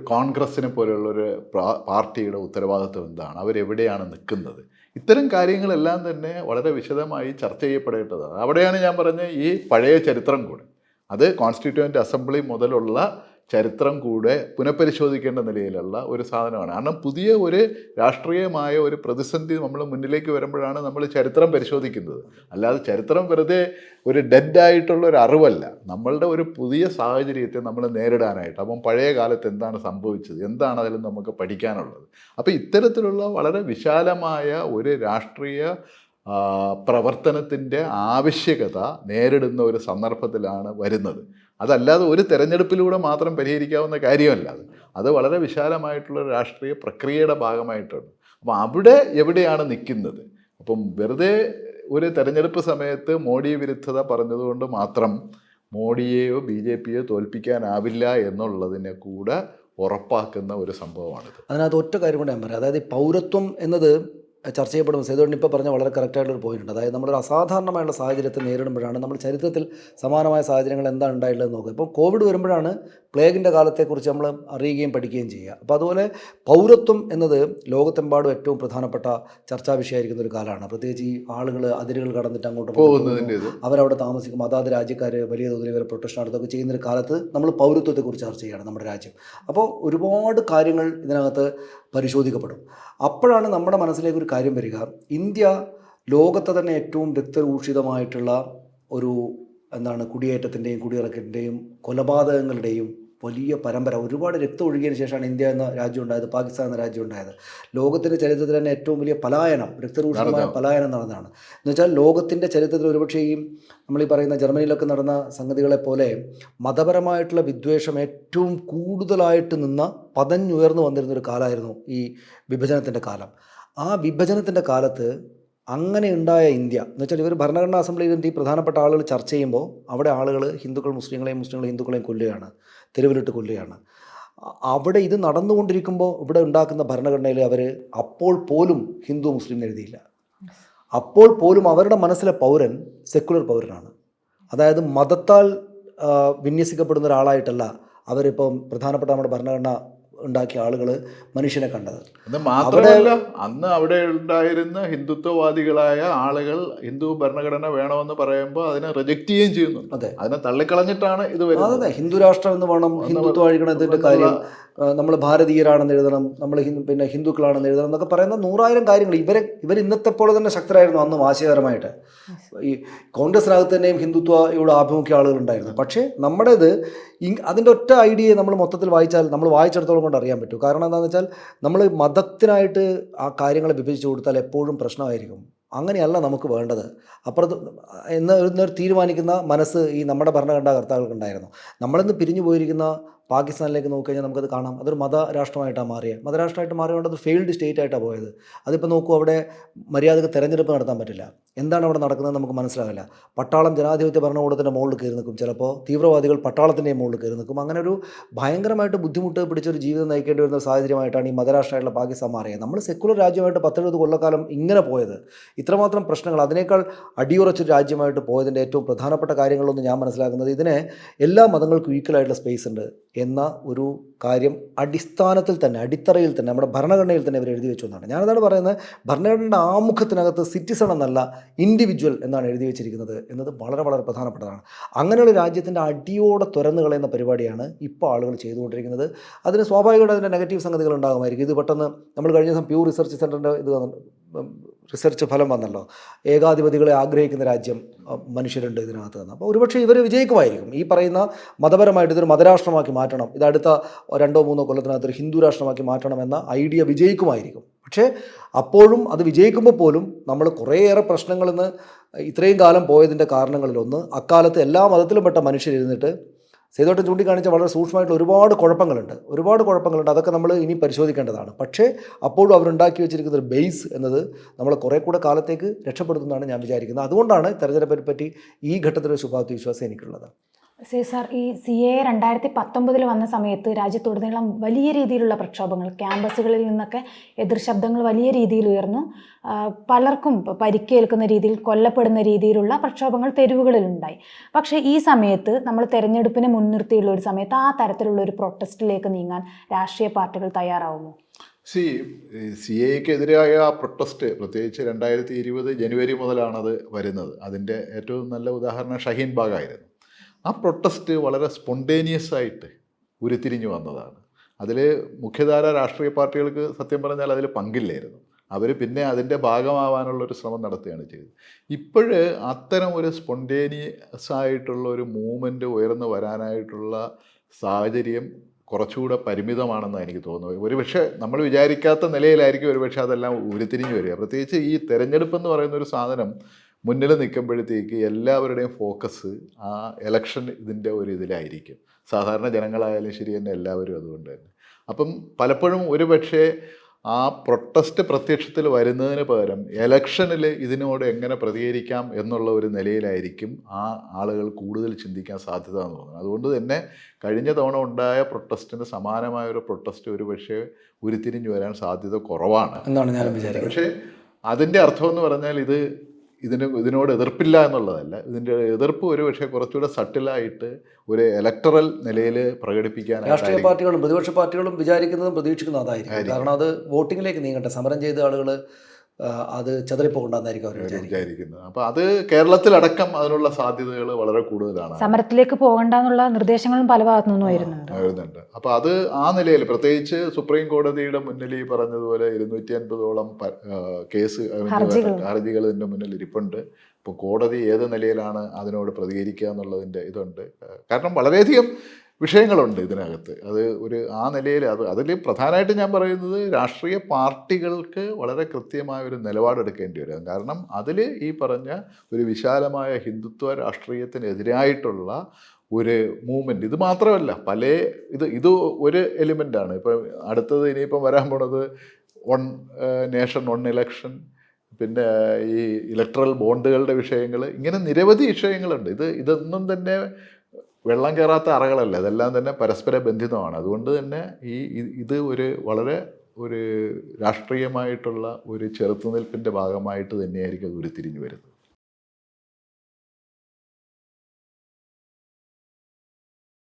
കോൺഗ്രസിനെ പോലെയുള്ള ഒരു പാർട്ടിയുടെ ഉത്തരവാദിത്വം എന്താണ്? അവരെവിടെയാണ് നിൽക്കുന്നത്? ഇത്തരം കാര്യങ്ങളെല്ലാം തന്നെ വളരെ വിശദമായി ചർച്ച ചെയ്യപ്പെടേണ്ടതാണ്. അവിടെയാണ് ഞാൻ പറഞ്ഞ ഈ പഴയ ചരിത്രം കൂടെ. അത് കോൺസ്റ്റിറ്റ്യൂവന്റ് അസംബ്ലി മുതലുള്ള ചരിത്രം കൂടെ പുനഃപരിശോധിക്കേണ്ട നിലയിലുള്ള ഒരു സാധനമാണ്. കാരണം പുതിയ ഒരു രാഷ്ട്രീയമായ ഒരു പ്രതിസന്ധി നമ്മൾ മുന്നിലേക്ക് വരുമ്പോഴാണ് നമ്മൾ ചരിത്രം പരിശോധിക്കുന്നത്. അല്ലാതെ ചരിത്രം വെറുതെ ഒരു ഡെഡ് ആയിട്ടുള്ള ഒരു അറിവല്ല. നമ്മളുടെ ഒരു പുതിയ സാഹചര്യത്തെ നമ്മൾ നേരിടാനായിട്ട് അപ്പം പഴയ കാലത്ത് എന്താണ് സംഭവിച്ചത്? എന്താണ് അതിൽ നമുക്ക് പഠിക്കാനുള്ളത്? അപ്പോൾ ഇത്തരത്തിലുള്ള വളരെ വിശാലമായ ഒരു രാഷ്ട്രീയ പ്രവർത്തനത്തിന്റെ ആവശ്യകത നേരിടുന്ന ഒരു സന്ദർഭത്തിലാണ് വരുന്നത്. അതല്ലാതെ ഒരു തെരഞ്ഞെടുപ്പിലൂടെ മാത്രം പരിഹരിക്കാവുന്ന കാര്യമല്ല അത്. അത് വളരെ വിശാലമായിട്ടുള്ള രാഷ്ട്രീയ പ്രക്രിയയുടെ ഭാഗമായിട്ടാണ്. അപ്പോൾ അവിടെ എവിടെയാണ് നിൽക്കുന്നത്? അപ്പം വെറുതെ ഒരു തെരഞ്ഞെടുപ്പ് സമയത്ത് മോഡി വിരുദ്ധത പറഞ്ഞതുകൊണ്ട് മാത്രം മോഡിയെയോ ബി ജെ പിയോ തോൽപ്പിക്കാനാവില്ല എന്നുള്ളതിനെ കൂടെ ഉറപ്പാക്കുന്ന ഒരു സംഭവമാണിത്. അതിനകത്ത് ഒറ്റ കാര്യം കൂടെ ഞാൻ പറയാം. അതായത് പൗരത്വം എന്നത് ചർച്ച ചെയ്യപ്പെടുമ്പോൾ സേതുകൊണ്ട് ഇപ്പോൾ പറഞ്ഞ വളരെ കറക്റ്റായിട്ടൊരു പോയിന്റ് ഉണ്ട്. അതായത് നമ്മളൊരു അസാധാരണമായുള്ള സാഹചര്യത്തെ നേരിടുമ്പോഴാണ് നമ്മൾ ചരിത്രത്തിൽ സമാനമായ സാഹചര്യങ്ങൾ എന്താണ് ഉണ്ടായിട്ടുള്ളത് നോക്കുക. ഇപ്പോൾ കോവിഡ് വരുമ്പോഴാണ് പ്ലേഗിന്റെ കാലത്തെക്കുറിച്ച് നമ്മൾ അറിയുകയും പഠിക്കുകയും ചെയ്യുക. അപ്പോൾ അതുപോലെ പൗരത്വം എന്നത് ലോകത്തെമ്പാടും ഏറ്റവും പ്രധാനപ്പെട്ട ചർച്ചാ വിഷയമായിരിക്കുന്ന ഒരു കാലമാണ്. പ്രത്യേകിച്ച് ഈ ആളുകൾ അതിരുകൾ കടന്നിട്ട് അങ്ങോട്ട് പോകുന്നതിന്റെ അവരവിടെ താമസിക്കും. അതാത് രാജ്യക്കാർ വലിയ തോതിൽ ഇവരെ പ്രൊട്ടക്ഷൻ നടത്തുകയൊക്കെ ചെയ്യുന്ന ഒരു കാലത്ത് നമ്മൾ പൗരത്വത്തെക്കുറിച്ച് ചർച്ച ചെയ്യണം നമ്മുടെ രാജ്യം. അപ്പോൾ ഒരുപാട് കാര്യങ്ങൾ ഇതിനകത്ത് പരിശോധിക്കപ്പെടും. അപ്പോഴാണ് നമ്മുടെ മനസ്സിലേക്ക് ഒരു കാര്യം വരിക. ഇന്ത്യ ലോകത്തെ തന്നെ ഏറ്റവും രക്തരൂഷിതമായിട്ടുള്ള ഒരു എന്താണ് കുടിയേറ്റത്തിന്റെയും കുടിയിറക്കത്തിന്റെയും കൊലപാതകങ്ങളുടെയും വലിയ പരമ്പര. ഒരുപാട് രക്തം ഒഴുകിയതിന് ശേഷമാണ് ഇന്ത്യ എന്ന രാജ്യം ഉണ്ടായത് പാകിസ്ഥാൻ എന്ന രാജ്യം ഉണ്ടായത്. ലോകത്തിന്റെ ചരിത്രത്തിൽ തന്നെ ഏറ്റവും വലിയ പലായനം രക്തരൂക്ഷമായ പലായനം നടന്നതാണ്. എന്നുവെച്ചാൽ ലോകത്തിന്റെ ചരിത്രത്തിൽ ഒരുപക്ഷേ ഈ നമ്മൾ ഈ പറയുന്ന ജർമ്മനിയിലൊക്കെ നടന്ന സംഗതികളെ പോലെ മതപരമായിട്ടുള്ള വിദ്വേഷം ഏറ്റവും കൂടുതലായിട്ട് നിന്ന പതഞ്ഞുയർന്നു വന്നിരുന്ന ഒരു കാലമായിരുന്നു ഈ വിഭജനത്തിന്റെ കാലം. ആ വിഭജനത്തിന്റെ കാലത്ത് അങ്ങനെ ഉണ്ടായ ഇന്ത്യ എന്ന് വെച്ചാൽ ഇവർ ഭരണഘടനാ അസംബ്ലിയിൽ ഈ പ്രധാനപ്പെട്ട ആളുകൾ ചർച്ച ചെയ്യുമ്പോൾ അവിടെ ആളുകൾ ഹിന്ദുക്കൾ മുസ്ലിങ്ങളെയും മുസ്ലിങ്ങൾ ഹിന്ദുക്കളെയും കൊല്ലുകയാണ്. തെരുവിലിട്ട് കൊല്ലുകയാണ്. അവിടെ ഇത് നടന്നുകൊണ്ടിരിക്കുമ്പോൾ ഇവിടെ ഉണ്ടാക്കുന്ന ഭരണഘടനയിൽ അവർ അപ്പോൾ പോലും ഹിന്ദു മുസ്ലിം എഴുതിയില്ല. അപ്പോൾ പോലും അവരുടെ മനസ്സിലെ പൗരൻ സെക്കുലർ പൗരനാണ്. അതായത് മതത്താൽ വിന്യസിക്കപ്പെടുന്ന ഒരാളായിട്ടല്ല അവരിപ്പം പ്രധാനപ്പെട്ട നമ്മുടെ ഭരണഘടന ഉണ്ടാക്കിയ ആളുകൾ മനുഷ്യനെ കണ്ടത്. അത് മാത്രമല്ല അന്ന് അവിടെ ഉണ്ടായിരുന്ന ഹിന്ദുത്വവാദികളായ ആളുകൾ ഹിന്ദു ഭരണഘടന വേണമെന്ന് പറയുമ്പോൾ അതിനെ റിജക്റ്റ് ചെയ്യുകയും ചെയ്യുന്നു. അതെ. അതിനെ തള്ളിക്കളഞ്ഞിട്ടാണ് ഇത് വരുന്നത്. അതെ ഹിന്ദു രാഷ്ട്രം എന്ന് വേണം ഹിന്ദുത്വ അഴിക്കണതിന്റെ കാര്യം. നമ്മൾ ഭാരതീയരാണെന്ന് എഴുതണം നമ്മൾ പിന്നെ ഹിന്ദുക്കളാണെന്ന് എഴുതണം എന്നൊക്കെ പറയുന്ന നൂറായിരം കാര്യങ്ങൾ. ഇവരെ ഇവർ ഇന്നത്തെ പോലെ തന്നെ ശക്തരായിരുന്നു അന്ന് ആശയപരമായിട്ട്. ഈ കോൺഗ്രസിനകത്ത് തന്നെയും ഹിന്ദുത്വ ഇവിടെ ആഭിമുഖ്യ ആളുകളുണ്ടായിരുന്നു. പക്ഷേ നമ്മുടേത് അതിന്റെ ഒറ്റ ഐഡിയയെ നമ്മൾ മൊത്തത്തിൽ വായിച്ചാൽ നമ്മൾ വായിച്ചെടുത്തോളം കൊണ്ട് അറിയാൻ പറ്റും. കാരണം എന്താണെന്ന് വെച്ചാൽ നമ്മൾ മതത്തിനായിട്ട് ആ കാര്യങ്ങളെ വിഭജിച്ചു കൊടുത്താൽ എപ്പോഴും പ്രശ്നമായിരിക്കും. അങ്ങനെയല്ല നമുക്ക് വേണ്ടത്. അപ്പുറത്ത് എന്ന് തീരുമാനിക്കുന്ന മനസ്സ് ഈ നമ്മുടെ ഭരണഘടനാ കർത്താക്കൾക്കുണ്ടായിരുന്നു. നമ്മളിന്ന് പിരിഞ്ഞു പോയിരിക്കുന്ന പാകിസ്ഥാനിലേക്ക് നോക്കിക്കഴിഞ്ഞാൽ നമുക്കത് കാണാം. അതൊരു മതരാഷ്ട്രമായിട്ടാണ് മാറിയത്. മതരാഷ്ട്രമായിട്ട് മാറിയതുകൊണ്ട് അത് ഫെയിൽഡ് സ്റ്റേറ്റ് ആയിട്ടാണ് പോയത്. അതിപ്പോൾ നോക്കൂ അവിടെ മര്യാദയ്ക്ക് തെരഞ്ഞെടുപ്പ് നടത്താൻ പറ്റില്ല. എന്താണ് അവിടെ നടക്കുന്നത് നമുക്ക് മനസ്സിലാകില്ല പട്ടാളം ജനാധിപത്യ ഭരണകൂടത്തിന്റെ മുകളിൽ കയറി നിൽക്കും. ചിലപ്പോൾ തീവ്രവാദികൾ പട്ടാളത്തിന്റെ മുകളിൽ കയറി നിൽക്കും. അങ്ങനെ ഒരു ഭയങ്കരമായിട്ട് ബുദ്ധിമുട്ട് പിടിച്ചൊരു ജീവിതം നയിക്കേണ്ടി വരുന്ന സാഹചര്യമായിട്ടാണ് ഈ മതരാഷ്ട്രമായിട്ടുള്ള പാകിസ്ഥാൻ മാറിയത്. നമ്മൾ സെക്കുലർ രാജ്യമായിട്ട് പത്തെഴുപത് കൊല്ലക്കാലം ഇങ്ങനെ പോയത്. ഇത്രമാത്രം പ്രശ്നങ്ങൾ അതിനേക്കാൾ അടിയുറച്ചൊരു രാജ്യമായിട്ട് പോയതിന്റെ ഏറ്റവും പ്രധാനപ്പെട്ട കാര്യങ്ങളൊന്നും ഞാൻ മനസ്സിലാക്കുന്നത് ഇതിനെ എല്ലാ മതങ്ങൾക്കും ഈക്വലായിട്ടുള്ള സ്പേസ് ഉണ്ട്. എന്ന ഒരു കാര്യം അടിസ്ഥാനത്തിൽ തന്നെ അടിത്തറയിൽ തന്നെ നമ്മുടെ ഭരണഘടനയിൽ തന്നെ ഇവർ എഴുതി വെച്ചു എന്നാണ്. ഞാനതാണ് പറയുന്നത് ഭരണഘടനയുടെ ആമുഖത്തിനകത്ത് സിറ്റിസൺ എന്നല്ല ഇൻഡിവിജ്വൽ എന്നാണ് എഴുതി വെച്ചിരിക്കുന്നത് എന്നത് വളരെ വളരെ പ്രധാനപ്പെട്ടതാണ്. അങ്ങനെയുള്ള രാജ്യത്തിന്റെ അടിയോടെ തുറന്നു കളയുന്ന പരിപാടിയാണ് ഇപ്പോൾ ആളുകൾ ചെയ്തുകൊണ്ടിരിക്കുന്നത്. അതിന് സ്വാഭാവികമായിട്ട് അതിന്റെ നെഗറ്റീവ് സംഗതികൾ ഉണ്ടാകുമായിരിക്കും. ഇത് പെട്ടെന്ന് നമ്മൾ കഴിഞ്ഞ ദിവസം പ്യൂർ റിസർച്ച് സെന്ററിന്റെ ഇത് റിസർച്ച് ഫലം വന്നല്ലോ. ഏകാധിപതികളെ ആഗ്രഹിക്കുന്ന രാജ്യം മനുഷ്യരുണ്ട് ഇതിനകത്ത് നിന്ന്. അപ്പോൾ ഒരുപക്ഷെ ഇവർ വിജയിക്കുമായിരിക്കും. ഈ പറയുന്ന മതപരമായിട്ട് ഇതൊരു മതരാഷ്ട്രമാക്കി മാറ്റണം ഇത് അടുത്ത രണ്ടോ മൂന്നോ കൊല്ലത്തിനകത്ത് ഒരു ഹിന്ദു രാഷ്ട്രമാക്കി മാറ്റണം എന്ന ഐഡിയ വിജയിക്കുമായിരിക്കും. പക്ഷേ അപ്പോഴും അത് വിജയിക്കുമ്പോൾ പോലും നമ്മൾ കുറേയേറെ പ്രശ്നങ്ങളിൽ നിന്ന് ഇത്രയും കാലം പോയതിന്റെ കാരണങ്ങളിലൊന്ന് അക്കാലത്ത് എല്ലാ മതത്തിലും പെട്ട മനുഷ്യരിരുന്നിട്ട് സേതോട്ടൻ ചൂണ്ടിക്കാണിച്ച വളരെ സൂക്ഷ്മമായിട്ടുള്ള ഒരുപാട് കുഴപ്പങ്ങളുണ്ട്. ഒരുപാട് കുഴപ്പങ്ങളുണ്ട്. അതൊക്കെ നമ്മൾ ഇനി പരിശോധിക്കേണ്ടതാണ്. പക്ഷേ അപ്പോഴും അവരുണ്ടാക്കി വെച്ചിരിക്കുന്ന ഒരു ബേസ് എന്നത് നമ്മൾ കുറേ കൂടെ കാലത്തേക്ക് രക്ഷപ്പെടുത്തുന്നതാണ് ഞാൻ വിചാരിക്കുന്നത്. അതുകൊണ്ടാണ് തെരഞ്ഞെടുപ്പിനെ പറ്റി ഈ ഘട്ടത്തിലൊരു ശുഭാപ്തി വിശ്വാസം എനിക്കുള്ളത്. സാർ ഈ സി എ രണ്ടായിരത്തി പത്തൊമ്പതിൽ വന്ന സമയത്ത് രാജ്യത്തുടനീളം വലിയ രീതിയിലുള്ള പ്രക്ഷോഭങ്ങൾ ക്യാമ്പസുകളിൽ നിന്നൊക്കെ എതിർ ശബ്ദങ്ങൾ വലിയ രീതിയിൽ ഉയർന്നു. പലർക്കും പരിക്കേൽക്കുന്ന രീതിയിൽ കൊല്ലപ്പെടുന്ന രീതിയിലുള്ള പ്രക്ഷോഭങ്ങൾ തെരുവുകളിലുണ്ടായി പക്ഷേ ഈ സമയത്ത് നമ്മൾ തെരഞ്ഞെടുപ്പിനെ മുൻനിർത്തിയുള്ള ഒരു സമയത്ത് ആ തരത്തിലുള്ള ഒരു പ്രൊട്ടസ്റ്റിലേക്ക് നീങ്ങാൻ രാഷ്ട്രീയ പാർട്ടികൾ തയ്യാറാവുമോ? സി സി എക്കെതിരായ ആ പ്രൊട്ടസ്റ്റ് പ്രത്യേകിച്ച് രണ്ടായിരത്തി ഇരുപത് ജനുവരി മുതലാണത് വരുന്നത്. അതിന്റെ ഏറ്റവും നല്ല ഉദാഹരണം ഷഹീൻ ബാഗായിരുന്നു ആ പ്രൊട്ടസ്റ്റ് വളരെ സ്പോണ്ടേനിയസ് ആയിട്ട് ഉരുത്തിരിഞ്ഞു വന്നതാണ്. അതിൽ മുഖ്യധാര രാഷ്ട്രീയ പാർട്ടികൾക്ക് സത്യം പറഞ്ഞാൽ അതിൽ പങ്കില്ലായിരുന്നു. അവർ പിന്നെ അതിന്റെ ഭാഗമാവാനുള്ള ഒരു ശ്രമം നടത്തുകയാണ് ചെയ്തത്. ഇപ്പോഴ് അത്തരം ഒരു സ്പോണ്ടേനിയസ് ആയിട്ടുള്ള ഒരു മൂവ്മെന്റ് ഉയർന്നു വരാനായിട്ടുള്ള സാഹചര്യം കുറച്ചുകൂടെ പരിമിതമാണെന്നാണ് എനിക്ക് തോന്നുന്നത്. ഒരുപക്ഷെ നമ്മൾ വിചാരിക്കാത്ത നിലയിലായിരിക്കും ഒരുപക്ഷെ അതെല്ലാം ഉരുത്തിരിഞ്ഞു വരിക. പ്രത്യേകിച്ച് ഈ തെരഞ്ഞെടുപ്പ് എന്ന് പറയുന്ന ഒരു സാധനം മുന്നിൽ നിൽക്കുമ്പോഴത്തേക്ക് എല്ലാവരുടെയും ഫോക്കസ് ആ ഇലക്ഷൻ ഇതിന്റെ ഒരു ഇതിലായിരിക്കും. സാധാരണ ജനങ്ങളായാലും ശരി തന്നെ എല്ലാവരും അതുകൊണ്ട് തന്നെ. അപ്പം പലപ്പോഴും ഒരു പക്ഷേ ആ പ്രൊട്ടസ്റ്റ് പ്രത്യക്ഷത്തിൽ വരുന്നതിന് പകരം എലക്ഷനിൽ ഇതിനോട് എങ്ങനെ പ്രതികരിക്കാം എന്നുള്ള ഒരു നിലയിലായിരിക്കും ആ ആളുകൾ കൂടുതൽ ചിന്തിക്കാൻ സാധ്യത എന്ന് തോന്നുന്നത്. അതുകൊണ്ട് തന്നെ കഴിഞ്ഞ തവണ ഉണ്ടായ പ്രൊട്ടസ്റ്റിന് സമാനമായ ഒരു പ്രൊട്ടസ്റ്റ് ഒരു പക്ഷേ ഉരുത്തിരിഞ്ഞു വരാൻ സാധ്യത കുറവാണ്. എന്നാണ് ഞാൻ വിചാരിക്കുന്നത്. പക്ഷേ അതിന്റെ അർത്ഥം എന്ന് പറഞ്ഞാൽ ഇത് ഇതിന് ഇതിനോട് എതിർപ്പില്ല എന്നുള്ളതല്ല. ഇതിന്റെ എതിർപ്പ് ഒരു പക്ഷേ കുറച്ചുകൂടെ സട്ടിലായിട്ട് ഒരു ഇലക്ടറൽ നിലയിൽ പ്രകടിപ്പിക്കാൻ രാഷ്ട്രീയ പാർട്ടികളും പ്രതിപക്ഷ പാർട്ടികളും വിചാരിക്കുന്നതും പ്രതീക്ഷിക്കുന്നതും അതായിരിക്കും. കാരണം അത് വോട്ടിങ്ങിലേക്ക് നീങ്ങട്ടെ. സമരം ചെയ്ത ആളുകൾ അത് ചതറിപ്പോകണ്ടെന്നായിരിക്കും അവർ വിചാരിക്കുന്നത്. അപ്പോൾ അത് കേരളത്തിലടക്കം അതിനുള്ള സാധ്യതകൾ വളരെ കൂടുതലാണ്. സമരത്തിലേക്ക് പോകണ്ടെന്നുള്ള നിർദ്ദേശങ്ങളും പല ഭാഗത്തു നിന്നും വരുന്നുണ്ട്. അപ്പൊ അപ്പോൾ അത് ആ നിലയിൽ പ്രത്യേകിച്ച് സുപ്രീം കോടതിയുടെ മുന്നിൽ ഈ പറഞ്ഞതുപോലെ ഇരുന്നൂറ്റി അൻപതോളം കേസ് ഹർജികൾ. ഇതിന്റെ മുന്നിൽ ഇരിപ്പുണ്ട്. ഇപ്പോൾ കോടതി ഏത് നിലയിലാണ് അതിനോട് പ്രതികരിക്കുക എന്നുള്ളതിന്റെ ഇതുണ്ട്. കാരണം വളരെയധികം വിഷയങ്ങളുണ്ട് ഇതിനകത്ത്. അത് ഒരു ആ നിലയിൽ അത് അതിൽ പ്രധാനമായിട്ട് ഞാൻ പറയുന്നത് രാഷ്ട്രീയ പാർട്ടികൾക്ക് വളരെ കൃത്യമായ ഒരു നിലപാടെടുക്കേണ്ടി വരും. കാരണം അതിൽ ഈ പറഞ്ഞ ഒരു വിശാലമായ ഹിന്ദുത്വ രാഷ്ട്രീയത്തിനെതിരായിട്ടുള്ള ഒരു മൂവ്മെന്റ് ഇത് മാത്രമല്ല പല ഇത് ഇത് ഒരു എലിമെന്റാണ് ഇപ്പം അടുത്തത് ഇനിയിപ്പം വരാൻ പോണത് വൺ നേഷൻ വൺ ഇലക്ഷൻ പിന്നെ ഈ ഇലക്ട്രൽ ബോണ്ടുകളുടെ വിഷയങ്ങൾ ഇങ്ങനെ നിരവധി വിഷയങ്ങളുണ്ട്. ഇത് ഇതൊന്നും തന്നെ വെള്ളം കയറാത്ത അറകളല്ല അതെല്ലാം തന്നെ പരസ്പര ബന്ധിതമാണ്. അതുകൊണ്ട് തന്നെ ഈ ഇത് ഒരു വളരെ ഒരു രാഷ്ട്രീയമായിട്ടുള്ള ഒരു ചെറുത്തുനിൽപ്പിന്റെ ഭാഗമായിട്ട് തന്നെയായിരിക്കും അത് ഉരുത്തിരിഞ്ഞു വരുന്നത്.